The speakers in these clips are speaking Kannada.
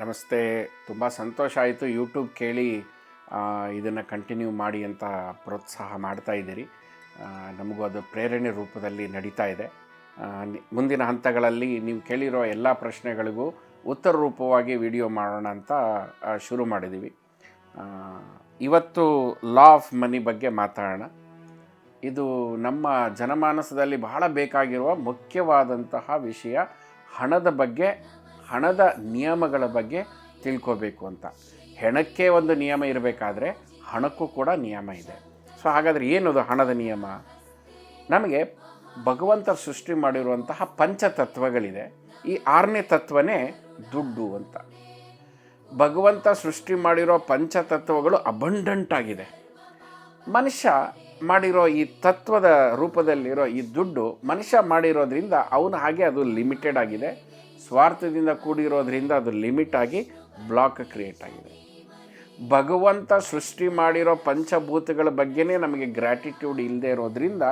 ನಮಸ್ತೆ. ತುಂಬ ಸಂತೋಷ ಆಯಿತು ಯೂಟ್ಯೂಬ್ ಕೇಳಿ ಇದನ್ನು ಕಂಟಿನ್ಯೂ ಮಾಡಿ ಅಂತ ಪ್ರೋತ್ಸಾಹ ಮಾಡ್ತಾ ಇದ್ದೀರಿ. ನಮಗೂ ಅದು ಪ್ರೇರಣೆ ರೂಪದಲ್ಲಿ ನಡೀತಾ ಇದೆ. ಮುಂದಿನ ಹಂತಗಳಲ್ಲಿ ನೀವು ಕೇಳಿರೋ ಎಲ್ಲ ಪ್ರಶ್ನೆಗಳಿಗೂ ಉತ್ತರ ರೂಪವಾಗಿ ವಿಡಿಯೋ ಮಾಡೋಣ ಅಂತ ಶುರು ಮಾಡಿದ್ದೀವಿ. ಇವತ್ತು ಲಾ ಆಫ್ ಮನಿ ಬಗ್ಗೆ ಮಾತಾಡೋಣ. ಇದು ನಮ್ಮ ಜನಮಾನಸದಲ್ಲಿ ಬಹಳ ಬೇಕಾಗಿರುವ ಮುಖ್ಯವಾದಂತಹ ವಿಷಯ ಹಣದ ಬಗ್ಗೆ ಹಣದ ನಿಯಮಗಳ ಬಗ್ಗೆ ತಿಳ್ಕೋಬೇಕು ಅಂತ. ಹೆಣಕ್ಕೆ ಒಂದು ನಿಯಮ ಇರಬೇಕಾದ್ರೆ ಹಣಕ್ಕೂ ಕೂಡ ನಿಯಮ ಇದೆ. ಸೊ ಹಾಗಾದರೆ ಏನದು ಹಣದ ನಿಯಮ? ನಮಗೆ ಭಗವಂತ ಸೃಷ್ಟಿ ಮಾಡಿರುವಂತಹ ಪಂಚತತ್ವಗಳಿದೆ. ಈ ಆರನೇ ತತ್ವನೇ ದುಡ್ಡು ಅಂತ. ಭಗವಂತ ಸೃಷ್ಟಿ ಮಾಡಿರೋ ಪಂಚತತ್ವಗಳು ಅಬಂಡಂಟ್ ಆಗಿದೆ. ಮನುಷ್ಯ ಮಾಡಿರೋ ಈ ತತ್ವದ ರೂಪದಲ್ಲಿರೋ ಈ ದುಡ್ಡು ಮನುಷ್ಯ ಮಾಡಿರೋದ್ರಿಂದ ಅವನು ಹಾಗೆ ಅದು ಲಿಮಿಟೆಡ್ ಆಗಿದೆ. ಸ್ವಾರ್ಥದಿಂದ ಕೂಡಿರೋದ್ರಿಂದ ಅದು ಲಿಮಿಟ್ ಆಗಿ ಬ್ಲಾಕ್ ಕ್ರಿಯೇಟ್ ಆಗಿದೆ. ಭಗವಂತ ಸೃಷ್ಟಿ ಮಾಡಿರೋ ಪಂಚಭೂತಗಳ ಬಗ್ಗೆನೇ ನಮಗೆ ಗ್ರ್ಯಾಟಿಟ್ಯೂಡ್ ಇಲ್ಲದೆ ಇರೋದ್ರಿಂದ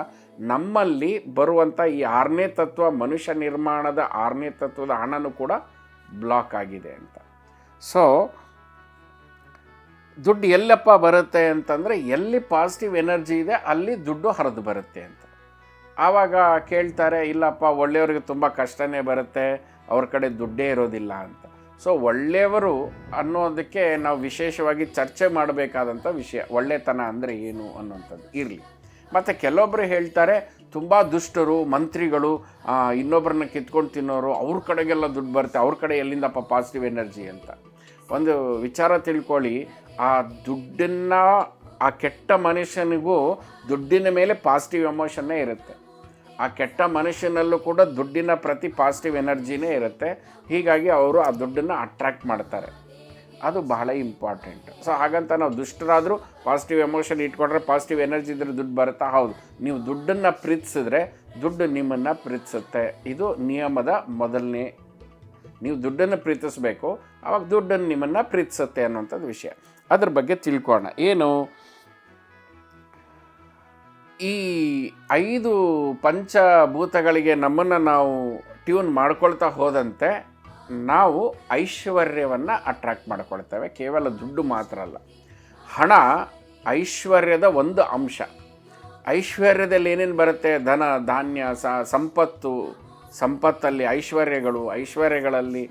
ನಮ್ಮಲ್ಲಿ ಬರುವಂಥ ಈ ಆರನೇ ತತ್ವ, ಮನುಷ್ಯ ನಿರ್ಮಾಣದ ಆರನೇ ತತ್ವದ ಹಣನೂ ಕೂಡ ಬ್ಲಾಕ್ ಆಗಿದೆ ಅಂತ. ಸೊ ದುಡ್ಡು ಎಲ್ಲಪ್ಪ ಬರುತ್ತೆ ಅಂತಂದರೆ ಎಲ್ಲಿ ಪಾಸಿಟಿವ್ ಎನರ್ಜಿ ಇದೆ ಅಲ್ಲಿ ದುಡ್ಡು ಹರಿದು ಬರುತ್ತೆ ಅಂತ. ಆವಾಗ ಕೇಳ್ತಾರೆ, ಇಲ್ಲಪ್ಪ, ಒಳ್ಳೆಯವ್ರಿಗೆ ತುಂಬ ಕಷ್ಟನೇ ಬರುತ್ತೆ ಅವ್ರ ಕಡೆ ದುಡ್ಡೇ ಇರೋದಿಲ್ಲ ಅಂತ. ಸೊ ಒಳ್ಳೆಯವರು ಅನ್ನೋದಕ್ಕೆ ನಾವು ವಿಶೇಷವಾಗಿ ಚರ್ಚೆ ಮಾಡಬೇಕಾದಂಥ ವಿಷಯ, ಒಳ್ಳೆತನ ಅಂದರೆ ಏನು ಅನ್ನೋಂಥದ್ದು ಇರಲಿ. ಮತ್ತು ಕೆಲವೊಬ್ಬರು ಹೇಳ್ತಾರೆ, ತುಂಬ ದುಷ್ಟರು, ಮಂತ್ರಿಗಳು ಇನ್ನೊಬ್ಬರನ್ನ ಕಿತ್ಕೊಂಡು ತಿನ್ನೋರು, ಅವ್ರ ಕಡೆಗೆಲ್ಲ ದುಡ್ಡು ಬರುತ್ತೆ, ಅವ್ರ ಕಡೆ ಎಲ್ಲಿಂದಪ್ಪ ಪಾಸಿಟಿವ್ ಎನರ್ಜಿ ಅಂತ. ಒಂದು ವಿಚಾರ ತಿಳ್ಕೊಳ್ಳಿ, ಆ ದುಡ್ಡನ್ನು, ಆ ಕೆಟ್ಟ ಮನುಷ್ಯನಿಗೂ ದುಡ್ಡಿನ ಮೇಲೆ ಪಾಸಿಟಿವ್ ಎಮೋಷನ್ನೇ ಇರುತ್ತೆ. ಆ ಕೆಟ್ಟ ಮನುಷ್ಯನಲ್ಲೂ ಕೂಡ ದುಡ್ಡಿನ ಪ್ರತಿ ಪಾಸಿಟಿವ್ ಎನರ್ಜಿನೇ ಇರುತ್ತೆ. ಹೀಗಾಗಿ ಅವರು ಆ ದುಡ್ಡನ್ನು ಅಟ್ರ್ಯಾಕ್ಟ್ ಮಾಡ್ತಾರೆ. ಅದು ಬಹಳ ಇಂಪಾರ್ಟೆಂಟ್ ಸೊ ಹಾಗಂತ ನಾವು ದುಷ್ಟರಾದರೂ ಪಾಸಿಟಿವ್ ಎಮೋಷನ್ ಇಟ್ಕೊಂಡ್ರೆ ಪಾಸಿಟಿವ್ ಎನರ್ಜಿ ಇದ್ರೆ ದುಡ್ಡು ಬರುತ್ತಾ? ಹೌದು. ನೀವು ದುಡ್ಡನ್ನು ಪ್ರೀತಿಸಿದ್ರೆ ದುಡ್ಡು ನಿಮ್ಮನ್ನು ಪ್ರೀತಿಸುತ್ತೆ. ಇದು ನಿಯಮದ ಮೊದಲನೇ. ನೀವು ದುಡ್ಡನ್ನು ಪ್ರೀತಿಸಬೇಕು ಆವಾಗ ದುಡ್ಡನ್ನು ನಿಮ್ಮನ್ನು ಪ್ರೀತಿಸುತ್ತೆ ಅನ್ನುವಂಥದ್ದು ವಿಷಯ. ಅದ್ರ ಬಗ್ಗೆ ತಿಳ್ಕೊಳ್ಳೋಣ. ಏನು? ಈ ಐದು ಪಂಚಭೂತಗಳಿಗೆ ನಮ್ಮನ್ನು ನಾವು ಟ್ಯೂನ್ ಮಾಡ್ಕೊಳ್ತಾ ಹೋದಂತೆ ನಾವು ಐಶ್ವರ್ಯವನ್ನು ಅಟ್ರ್ಯಾಕ್ಟ್ ಮಾಡ್ಕೊಳ್ತೇವೆ. ಕೇವಲ ದುಡ್ಡು ಮಾತ್ರ ಅಲ್ಲ. ಹಣ ಐಶ್ವರ್ಯದ ಒಂದು ಅಂಶ. ಐಶ್ವರ್ಯದಲ್ಲಿ ಏನೇನು ಬರುತ್ತೆ? ಧನ, ಧಾನ್ಯ, ಸ, ಸಂಪತ್ತು. ಸಂಪತ್ತಲ್ಲಿ ಐಶ್ವರ್ಯಗಳು, ಐಶ್ವರ್ಯಗಳಲ್ಲಿ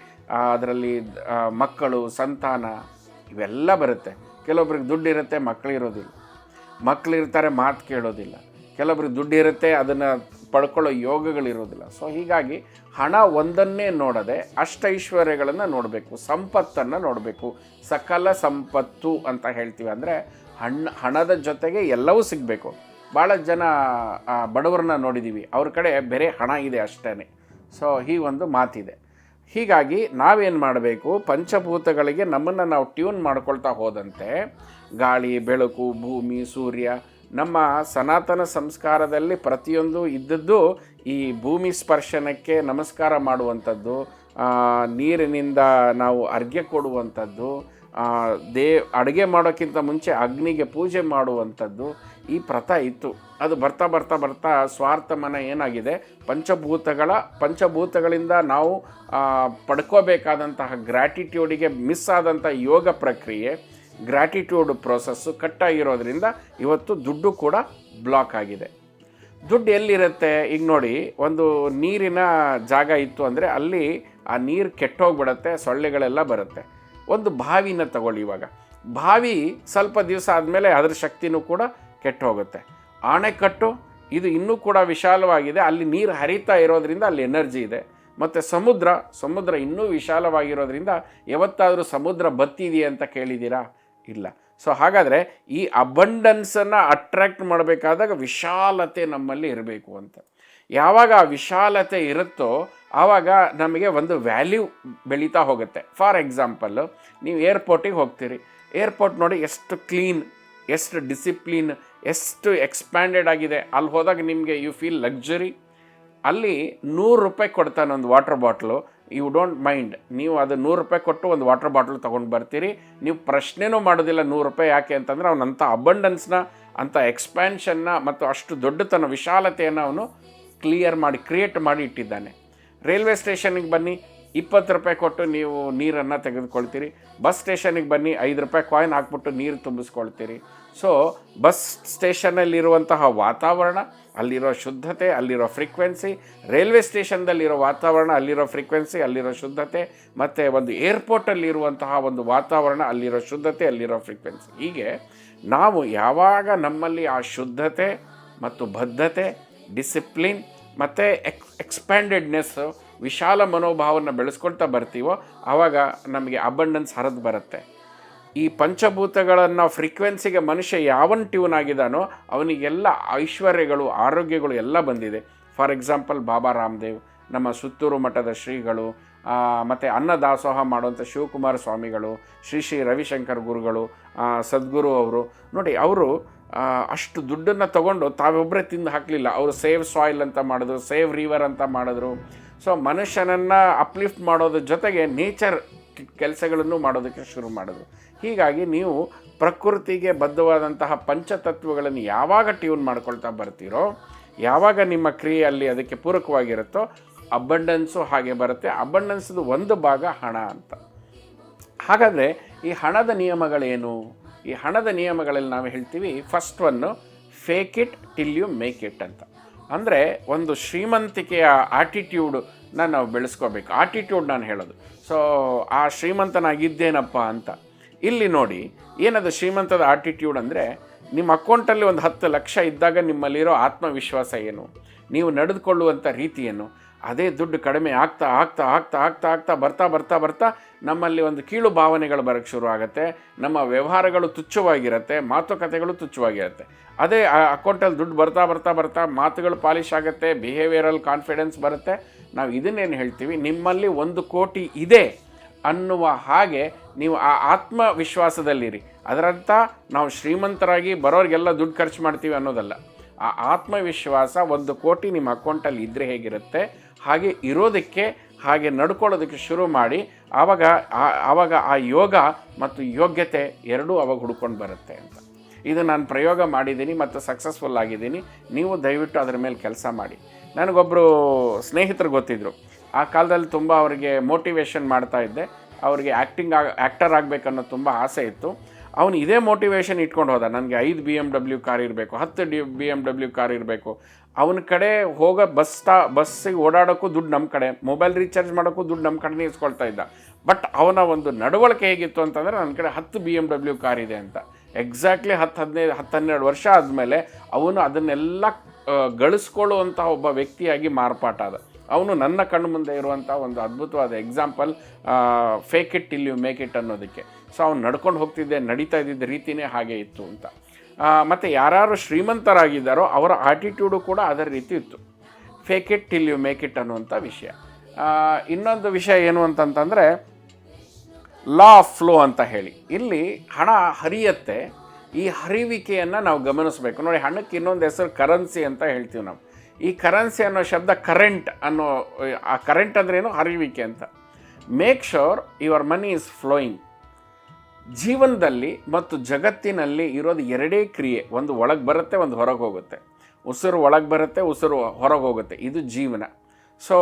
ಅದರಲ್ಲಿ ಮಕ್ಕಳು, ಸಂತಾನ ಇವೆಲ್ಲ ಬರುತ್ತೆ. ಕೆಲವೊಬ್ರಿಗೆ ದುಡ್ಡಿರುತ್ತೆ ಮಕ್ಕಳಿರೋದಿಲ್ಲ ಮಕ್ಕಳಿರ್ತಾರೆ ಮಾತು ಕೇಳೋದಿಲ್ಲ. ಕೆಲವೊಬ್ರಿಗೆ ದುಡ್ಡು ಇರುತ್ತೆ, ಅದನ್ನು ಪಡ್ಕೊಳ್ಳೋ ಯೋಗಗಳಿರೋದಿಲ್ಲ. ಸೊ ಹೀಗಾಗಿ ಹಣ ಒಂದನ್ನೇ ನೋಡದೆ ಅಷ್ಟೈಶ್ವರ್ಯಗಳನ್ನು ನೋಡಬೇಕು, ಸಂಪತ್ತನ್ನು ನೋಡಬೇಕು. ಸಕಲ ಸಂಪತ್ತು ಅಂತ ಹೇಳ್ತೀವಿ ಅಂದರೆ ಹಣದ ಜೊತೆಗೆ ಎಲ್ಲವೂ ಸಿಗಬೇಕು. ಭಾಳ ಜನ ಬಡವರನ್ನ ನೋಡಿದ್ದೀವಿ ಅವ್ರ ಕಡೆ ಬೇರೆ ಹಣ ಇದೆ ಅಷ್ಟೇ ಸೊ ಈ ಒಂದು ಮಾತಿದೆ. ಹೀಗಾಗಿ ನಾವೇನು ಮಾಡಬೇಕು, ಪಂಚಭೂತಗಳಿಗೆ ನಮ್ಮನ್ನು ನಾವು ಟ್ಯೂನ್ ಮಾಡ್ಕೊಳ್ತಾ ಹೋದಂತೆ ಗಾಳಿ, ಬೆಳಕು, ಭೂಮಿ, ಸೂರ್ಯ, ನಮ್ಮ ಸನಾತನ ಸಂಸ್ಕಾರದಲ್ಲಿ ಪ್ರತಿಯೊಂದು ಇದ್ದದ್ದು ಈ ಭೂಮಿ ಸ್ಪರ್ಶನಕ್ಕೆ ನಮಸ್ಕಾರ ಮಾಡುವಂಥದ್ದು ನೀರಿನಿಂದ ನಾವು ಅರ್ಘ್ಯ ಕೊಡುವಂಥದ್ದು ದೇ, ಅಡುಗೆ ಮಾಡೋಕ್ಕಿಂತ ಮುಂಚೆ ಅಗ್ನಿಗೆ ಪೂಜೆ ಮಾಡುವಂಥದ್ದು ಈ ಪ್ರಥ ಇತ್ತು. ಅದು ಬರ್ತಾ ಬರ್ತಾ ಬರ್ತಾ ಸ್ವಾರ್ಥ ಮನ ಏನಾಗಿದೆ? ಪಂಚಭೂತಗಳ, ಪಂಚಭೂತಗಳಿಂದ ನಾವು ಪಡ್ಕೋಬೇಕಾದಂತಹ ಗ್ರ್ಯಾಟಿಟ್ಯೂಡಿಗೆ ಮಿಸ್ ಆದಂಥ ಯೋಗ ಪ್ರಕ್ರಿಯೆ. ಗ್ರ್ಯಾಟಿಟ್ಯೂಡ್ ಪ್ರೋಸೆಸ್ಸು ಕಟ್ಟಾಗಿರೋದ್ರಿಂದ ಇವತ್ತು ದುಡ್ಡು ಕೂಡ ಬ್ಲಾಕ್ ಆಗಿದೆ. ದುಡ್ಡು ಎಲ್ಲಿರುತ್ತೆ? ಈಗ ನೋಡಿ, ಒಂದು ನೀರಿನ ಜಾಗ ಇತ್ತು ಅಂದರೆ ಅಲ್ಲಿ ಆ ನೀರು ಕೆಟ್ಟೋಗ್ಬಿಡತ್ತೆ, ಸೊಳ್ಳೆಗಳೆಲ್ಲ ಬರುತ್ತೆ. ಒಂದು ಬಾವಿನ ತಗೊಳ್ಳಿ ಇವಾಗ. ಬಾವಿ ಸ್ವಲ್ಪ ದಿವಸ ಆದಮೇಲೆ ಅದರ ಶಕ್ತಿನೂ ಕೂಡ ಕೆಟ್ಟೋಗುತ್ತೆ. ಆಣೆಕಟ್ಟು ಇದು ಇನ್ನೂ ಕೂಡ ವಿಶಾಲವಾಗಿದೆ. ಅಲ್ಲಿ ನೀರು ಹರಿತಾ ಇರೋದ್ರಿಂದ ಅಲ್ಲಿ ಎನರ್ಜಿ ಇದೆ. ಮತ್ತು ಸಮುದ್ರ ಸಮುದ್ರ ಇನ್ನೂ ವಿಶಾಲವಾಗಿರೋದ್ರಿಂದ ಯಾವತ್ತಾದರೂ ಸಮುದ್ರ ಬತ್ತಿದೆಯಾ ಅಂತ ಕೇಳಿದ್ದೀರಾ? ಇಲ್ಲ. ಸೊ ಹಾಗಾದರೆ ಈ ಅಬಂಡನ್ಸನ್ನು ಅಟ್ರ್ಯಾಕ್ಟ್ ಮಾಡಬೇಕಾದಾಗ ವಿಶಾಲತೆ ನಮ್ಮಲ್ಲಿ ಇರಬೇಕು ಅಂತ. ಯಾವಾಗ ಆ ವಿಶಾಲತೆ ಇರುತ್ತೋ ಆವಾಗ ನಮಗೆ ಒಂದು ವ್ಯಾಲ್ಯೂ ಬೆಳೀತಾ ಹೋಗುತ್ತೆ. ಫಾರ್ ಎಕ್ಸಾಂಪಲ್ಲು ನೀವು ಏರ್ಪೋರ್ಟಿಗೆ ಹೋಗ್ತೀರಿ. ಏರ್ಪೋರ್ಟ್ ನೋಡಿ ಎಷ್ಟು ಕ್ಲೀನ್ ಎಷ್ಟು ಡಿಸಿಪ್ಲಿನ್ ಎಷ್ಟು ಎಕ್ಸ್ಪ್ಯಾಂಡೆಡ್ ಆಗಿದೆ. ಅಲ್ಲಿ ಹೋದಾಗ ನಿಮಗೆ ಯು ಫೀಲ್ ಲಕ್ಸುರಿ ಅಲ್ಲಿ ನೂರು ರೂಪಾಯಿ ಕೊಡ್ತಾನೆ ಒಂದು water bottle you don't mind ನೀವು ಅದು ನೂರು ರೂಪಾಯಿ ಕೊಟ್ಟು ಒಂದು ವಾಟರ್ ಬಾಟ್ಲ್ ತೊಗೊಂಡು ಬರ್ತೀರಿ. ನೀವು ಪ್ರಶ್ನೆನೂ ಮಾಡೋದಿಲ್ಲ ನೂರು ರೂಪಾಯಿ ಯಾಕೆ ಅಂತಂದರೆ ಅವನಂಥ ಅಬಂಡನ್ಸ್ನ ಅಂಥ ಎಕ್ಸ್ಪ್ಯಾನ್ಷನ್ನ ಮತ್ತು ಅಷ್ಟು ದೊಡ್ಡತನ, ವಿಶಾಲತೆಯನ್ನು ಅವನು ಕ್ಲಿಯರ್ ಮಾಡಿ ಕ್ರಿಯೇಟ್ ಮಾಡಿ ಇಟ್ಟಿದ್ದಾನೆ. ರೈಲ್ವೆ ಸ್ಟೇಷನಿಗೆ ಬನ್ನಿ. ಇಪ್ಪತ್ತು ರೂಪಾಯಿ ಕೊಟ್ಟು ನೀವು ನೀರನ್ನು ತೆಗೆದುಕೊಳ್ತೀರಿ. ಬಸ್ ಸ್ಟೇಷನಿಗೆ ಬನ್ನಿ, ಐದು ರೂಪಾಯಿ ಕಾಯಿನ್ ಹಾಕ್ಬಿಟ್ಟು ನೀರು ತುಂಬಿಸ್ಕೊಳ್ತೀರಿ. ಸೊ ಬಸ್ ಸ್ಟೇಷನಲ್ಲಿರುವಂತಹ ವಾತಾವರಣ, ಅಲ್ಲಿರೋ ಶುದ್ಧತೆ, ಅಲ್ಲಿರೋ ಫ್ರೀಕ್ವೆನ್ಸಿ ರೈಲ್ವೆ ಸ್ಟೇಷನ್ದಲ್ಲಿರೋ ವಾತಾವರಣ, ಅಲ್ಲಿರೋ ಫ್ರೀಕ್ವೆನ್ಸಿ ಅಲ್ಲಿರೋ ಶುದ್ಧತೆ, ಮತ್ತು ಒಂದು ಏರ್ಪೋರ್ಟಲ್ಲಿರುವಂತಹ ಒಂದು ವಾತಾವರಣ, ಅಲ್ಲಿರೋ ಶುದ್ಧತೆ, ಅಲ್ಲಿರೋ ಫ್ರೀಕ್ವೆನ್ಸಿ ಹೀಗೆ ನಾವು ಯಾವಾಗ ನಮ್ಮಲ್ಲಿ ಆ ಶುದ್ಧತೆ ಮತ್ತು ಬದ್ಧತೆ ಡಿಸಿಪ್ಲಿನ್ ಮತ್ತು ಎಕ್ಸ್ ಎಕ್ಸ್ಪ್ಯಾಂಡೆಡ್ನೆಸ್ಸು ವಿಶಾಲ ಮನೋಭಾವವನ್ನು ಬೆಳೆಸ್ಕೊಳ್ತಾ ಬರ್ತೀವೋ ಆವಾಗ ನಮಗೆ ಅಬಂಡೆನ್ಸ್ ಹರಿದು ಬರುತ್ತೆ. ಈ ಪಂಚಭೂತಗಳನ್ನು ಫ್ರೀಕ್ವೆನ್ಸಿಗೆ ಮನುಷ್ಯ ಯಾವನ್ ಟ್ಯೂನ್ ಆಗಿದಾನೋ, ಅವನಿಗೆಲ್ಲ ಐಶ್ವರ್ಯಗಳು, ಆರೋಗ್ಯಗಳು ಎಲ್ಲ ಬಂದಿದೆ. ಫಾರ್ ಎಕ್ಸಾಂಪಲ್ ಬಾಬಾ ರಾಮದೇವ್, ನಮ್ಮ ಸುತ್ತೂರು ಮಠದ ಶ್ರೀಗಳು ಮತ್ತು ಅನ್ನದಾಸೋಹ ಮಾಡುವಂಥ ಶಿವಕುಮಾರ ಸ್ವಾಮಿಗಳು, ಶ್ರೀ ಶ್ರೀ ರವಿಶಂಕರ್ ಗುರುಗಳು ಸದ್ಗುರು ಅವರು. ನೋಡಿ, ಅವರು ಅಷ್ಟು ದುಡ್ಡನ್ನು ತಗೊಂಡು ತಾವೊಬ್ಬರೇ ತಿಂದು ಹಾಕಲಿಲ್ಲ. ಅವರು ಸೇವ್ ಸಾಯಿಲ್ ಅಂತ ಮಾಡಿದ್ರು, ಸೇವ್ ರಿವರ್ ಅಂತ ಮಾಡಿದ್ರು. ಸೊ ಮನುಷ್ಯನನ್ನು ಅಪ್ಲಿಫ್ಟ್ ಮಾಡೋದ್ರ ಜೊತೆಗೆ ನೇಚರ್ ಕೆಲಸಗಳನ್ನು ಮಾಡೋದಕ್ಕೆ ಶುರು ಮಾಡಿದ್ರು. ಹೀಗಾಗಿ ನೀವು ಪ್ರಕೃತಿಗೆ ಬದ್ಧವಾದಂತಹ ಪಂಚತತ್ವಗಳನ್ನು ಯಾವಾಗ ಟ್ಯೂನ್ ಮಾಡ್ಕೊಳ್ತಾ ಬರ್ತೀರೋ, ಯಾವಾಗ ನಿಮ್ಮ ಕ್ರಿಯೆಯಲ್ಲಿ ಅದಕ್ಕೆ ಪೂರಕವಾಗಿರುತ್ತೋ ಅಬಂಡೆನ್ಸು ಹಾಗೆ ಬರುತ್ತೆ. ಅಬಂಡೆನ್ಸ್ದು ಒಂದು ಭಾಗ ಹಣ ಅಂತ. ಹಾಗಾದರೆ ಈ ಹಣದ ನಿಯಮಗಳೇನು? ಈ ಹಣದ ನಿಯಮಗಳಲ್ಲಿ ನಾವು ಹೇಳ್ತೀವಿ first one fake it till you make it ಅಂತ. ಅಂದರೆ ಒಂದು ಶ್ರೀಮಂತಿಕೆಯ ಆಟಿಟ್ಯೂಡನ್ನ ನಾವು ಬೆಳೆಸ್ಕೋಬೇಕು. ಆಟಿಟ್ಯೂಡ್ ನಾನು ಹೇಳೋದು. ಸೊ ಆ ಶ್ರೀಮಂತನಾಗಿದ್ದೇನಪ್ಪ ಅಂತ. ಇಲ್ಲಿ ನೋಡಿ, ಏನದು ಶ್ರೀಮಂತದ ಆಟಿಟ್ಯೂಡ್ ಅಂದರೆ, ನಿಮ್ಮ ಅಕೌಂಟಲ್ಲಿ ಒಂದು ಹತ್ತು ಲಕ್ಷ ಇದ್ದಾಗ ನಿಮ್ಮಲ್ಲಿರೋ ಆತ್ಮವಿಶ್ವಾಸ ಏನು? ನೀವು ನಡೆದುಕೊಳ್ಳುವಂಥ ರೀತಿಯೇನು ಅದೇ ದುಡ್ಡು ಕಡಿಮೆ ಆಗ್ತಾ ಆಗ್ತಾ ಆಗ್ತಾ ಆಗ್ತಾ ಆಗ್ತಾ ಬರ್ತಾ ಬರ್ತಾ ಬರ್ತಾ ನಮ್ಮಲ್ಲಿ ಒಂದು ಕೀಳು ಭಾವನೆಗಳು ಬರೋಕ್ಕೆ ಶುರು ಆಗುತ್ತೆ. ನಮ್ಮ ವ್ಯವಹಾರಗಳು ತುಚ್ಛವಾಗಿರುತ್ತೆ, ಮಾತುಕತೆಗಳು ತುಚ್ಛವಾಗಿರುತ್ತೆ. ಅದೇ ಅಕೌಂಟಲ್ಲಿ ದುಡ್ಡು ಬರ್ತಾ ಬರ್ತಾ ಬರ್ತಾ ಮಾತುಗಳು ಪಾಲಿಶ್ ಆಗುತ್ತೆ ಬಿಹೇವಿಯರಲ್ ಕಾನ್ಫಿಡೆನ್ಸ್ ಬರುತ್ತೆ. ನಾವು ಇದನ್ನೇನು ಹೇಳ್ತೀವಿ? ನಿಮ್ಮಲ್ಲಿ ಒಂದು ಕೋಟಿ ಇದೆ ಅನ್ನುವ ಹಾಗೆ ನೀವು ಆ ಆತ್ಮವಿಶ್ವಾಸದಲ್ಲಿರಿ. ಅದರಂಥ ನಾವು ಶ್ರೀಮಂತರಾಗಿ ಬರೋರಿಗೆಲ್ಲ ದುಡ್ಡು ಖರ್ಚು ಮಾಡ್ತೀವಿ ಅನ್ನೋದಲ್ಲ. ಆ ಆತ್ಮವಿಶ್ವಾಸ ಒಂದು ಕೋಟಿ ನಿಮ್ಮ ಅಕೌಂಟಲ್ಲಿ ಇದ್ದರೆ ಹೇಗಿರುತ್ತೆ? ಹಾಗೆ ಇರೋದಕ್ಕೆ, ಹಾಗೆ ನಡ್ಕೊಳ್ಳೋದಕ್ಕೆ ಶುರು ಮಾಡಿ, ಆವಾಗ ಆವಾಗ ಆ ಯೋಗ ಮತ್ತು ಯೋಗ್ಯತೆ ಎರಡೂ ಅವಾಗ ಹುಡ್ಕೊಂಡು ಬರುತ್ತೆ ಅಂತ. ಇದು ನಾನು ಪ್ರಯೋಗ ಮಾಡಿದ್ದೀನಿ ಮತ್ತು ಸಕ್ಸಸ್ಫುಲ್ ಆಗಿದ್ದೀನಿ. ನೀವು ದಯವಿಟ್ಟು ಅದರ ಮೇಲೆ ಕೆಲಸ ಮಾಡಿ. ನನಗೊಬ್ಬರು ಸ್ನೇಹಿತರು ಗೊತ್ತಿದ್ದರು ಆ ಕಾಲದಲ್ಲಿ ತುಂಬ ಅವರಿಗೆ ಮೋಟಿವೇಶನ್ ಮಾಡ್ತಾ ಇದ್ದೆ. ಅವರಿಗೆ ಆ್ಯಕ್ಟಿಂಗ್ ಆಗ ಆ್ಯಕ್ಟರ್ ಆಗಬೇಕನ್ನೋ ತುಂಬ ಆಸೆ ಇತ್ತು. ಅವನು ಇದೇ ಮೋಟಿವೇಶನ್ ಇಟ್ಕೊಂಡು ಹೋದ. ನನಗೆ ಐದು ಬಿ ಎಂ ಡಬ್ಲ್ಯೂ ಕಾರ್ ಇರಬೇಕು, ಹತ್ತು D B M W car ಇರಬೇಕು. ಅವನ ಕಡೆ ಹೋಗೋ ಬಸ್ ಸ್ಟಾ ಬಸ್ಸಿಗೆ ಓಡಾಡೋಕ್ಕೂ ದುಡ್ಡು ನಮ್ಮ ಕಡೆ ಮೊಬೈಲ್ ರೀಚಾರ್ಜ್ ಮಾಡೋಕ್ಕೂ ದುಡ್ಡು ನಮ್ಮ ಕಡೆನೇ ಇಸ್ಕೊಳ್ತಾ ಇದ್ದ. ಬಟ್ ಅವನ ಒಂದು ನಡವಳಿಕೆ ಹೇಗಿತ್ತು ಅಂತಂದರೆ ನನ್ನ ಕಡೆ ಹತ್ತು ಬಿ ಎಂ ಡಬ್ಲ್ಯೂ ಕಾರ್ ಇದೆ ಅಂತ. ಎಕ್ಸಾಕ್ಟ್ಲಿ ಹತ್ತು ಹದಿನೈದು ಹತ್ತು ಹನ್ನೆರಡು ವರ್ಷ ಆದಮೇಲೆ ಅವನು ಅದನ್ನೆಲ್ಲ ಗಳಿಸ್ಕೊಳ್ಳುವಂಥ ಒಬ್ಬ ವ್ಯಕ್ತಿಯಾಗಿ ಮಾರ್ಪಾಟಾದ ಅವನು ನನ್ನ ಕಣ್ಣು ಮುಂದೆ ಇರುವಂಥ ಒಂದು ಅದ್ಭುತವಾದ example fake it till you make it ಅನ್ನೋದಕ್ಕೆ. ಸೊ ಅವ್ನು ನಡ್ಕೊಂಡು ಹೋಗ್ತಿದ್ದೆ, ನಡೀತಾ ಇದ್ದಿದ್ದ ರೀತಿನೇ ಹಾಗೆ ಇತ್ತು ಅಂತ. ಮತ್ತು ಯಾರ್ಯಾರು ಶ್ರೀಮಂತರಾಗಿದ್ದಾರೋ ಅವರ ಆಟಿಟ್ಯೂಡು ಕೂಡ ಅದರ ರೀತಿ ಇತ್ತು. Fake it till you make it ಅನ್ನುವಂಥ ವಿಷಯ. ಇನ್ನೊಂದು ವಿಷಯ ಏನು ಅಂತಂತಂದರೆ ಲಾ ಆಫ್ ಫ್ಲೋ ಅಂತ ಹೇಳಿ. ಇಲ್ಲಿ ಹಣ ಹರಿಯತ್ತೆ, ಈ ಹರಿವಿಕೆಯನ್ನು ನಾವು ಗಮನಿಸಬೇಕು. ನೋಡಿ, ಹಣಕ್ಕೆ ಇನ್ನೊಂದು ಹೆಸರು ಕರೆನ್ಸಿ ಅಂತ ಹೇಳ್ತೀವಿ ನಾವು. ಈ ಕರೆನ್ಸಿ ಅನ್ನೋ ಶಬ್ದ ಕರೆಂಟ್ ಅನ್ನೋ, ಆ ಕರೆಂಟ್ ಅಂದ್ರೇನು ಹರಿವಿಕೆ ಅಂತ. Make sure your money is flowing ಜೀವನದಲ್ಲಿ ಮತ್ತು ಜಗತ್ತಿನಲ್ಲಿ ಇರೋದು ಎರಡೇ ಕ್ರಿಯೆ. ಒಂದು ಒಳಗೆ ಬರುತ್ತೆ, ಒಂದು ಹೊರಗೆ ಹೋಗುತ್ತೆ. ಉಸಿರು ಒಳಗೆ ಬರುತ್ತೆ, ಉಸಿರು ಹೊರಗೆ ಹೋಗುತ್ತೆ. ಇದು ಜೀವನ. ಸೊ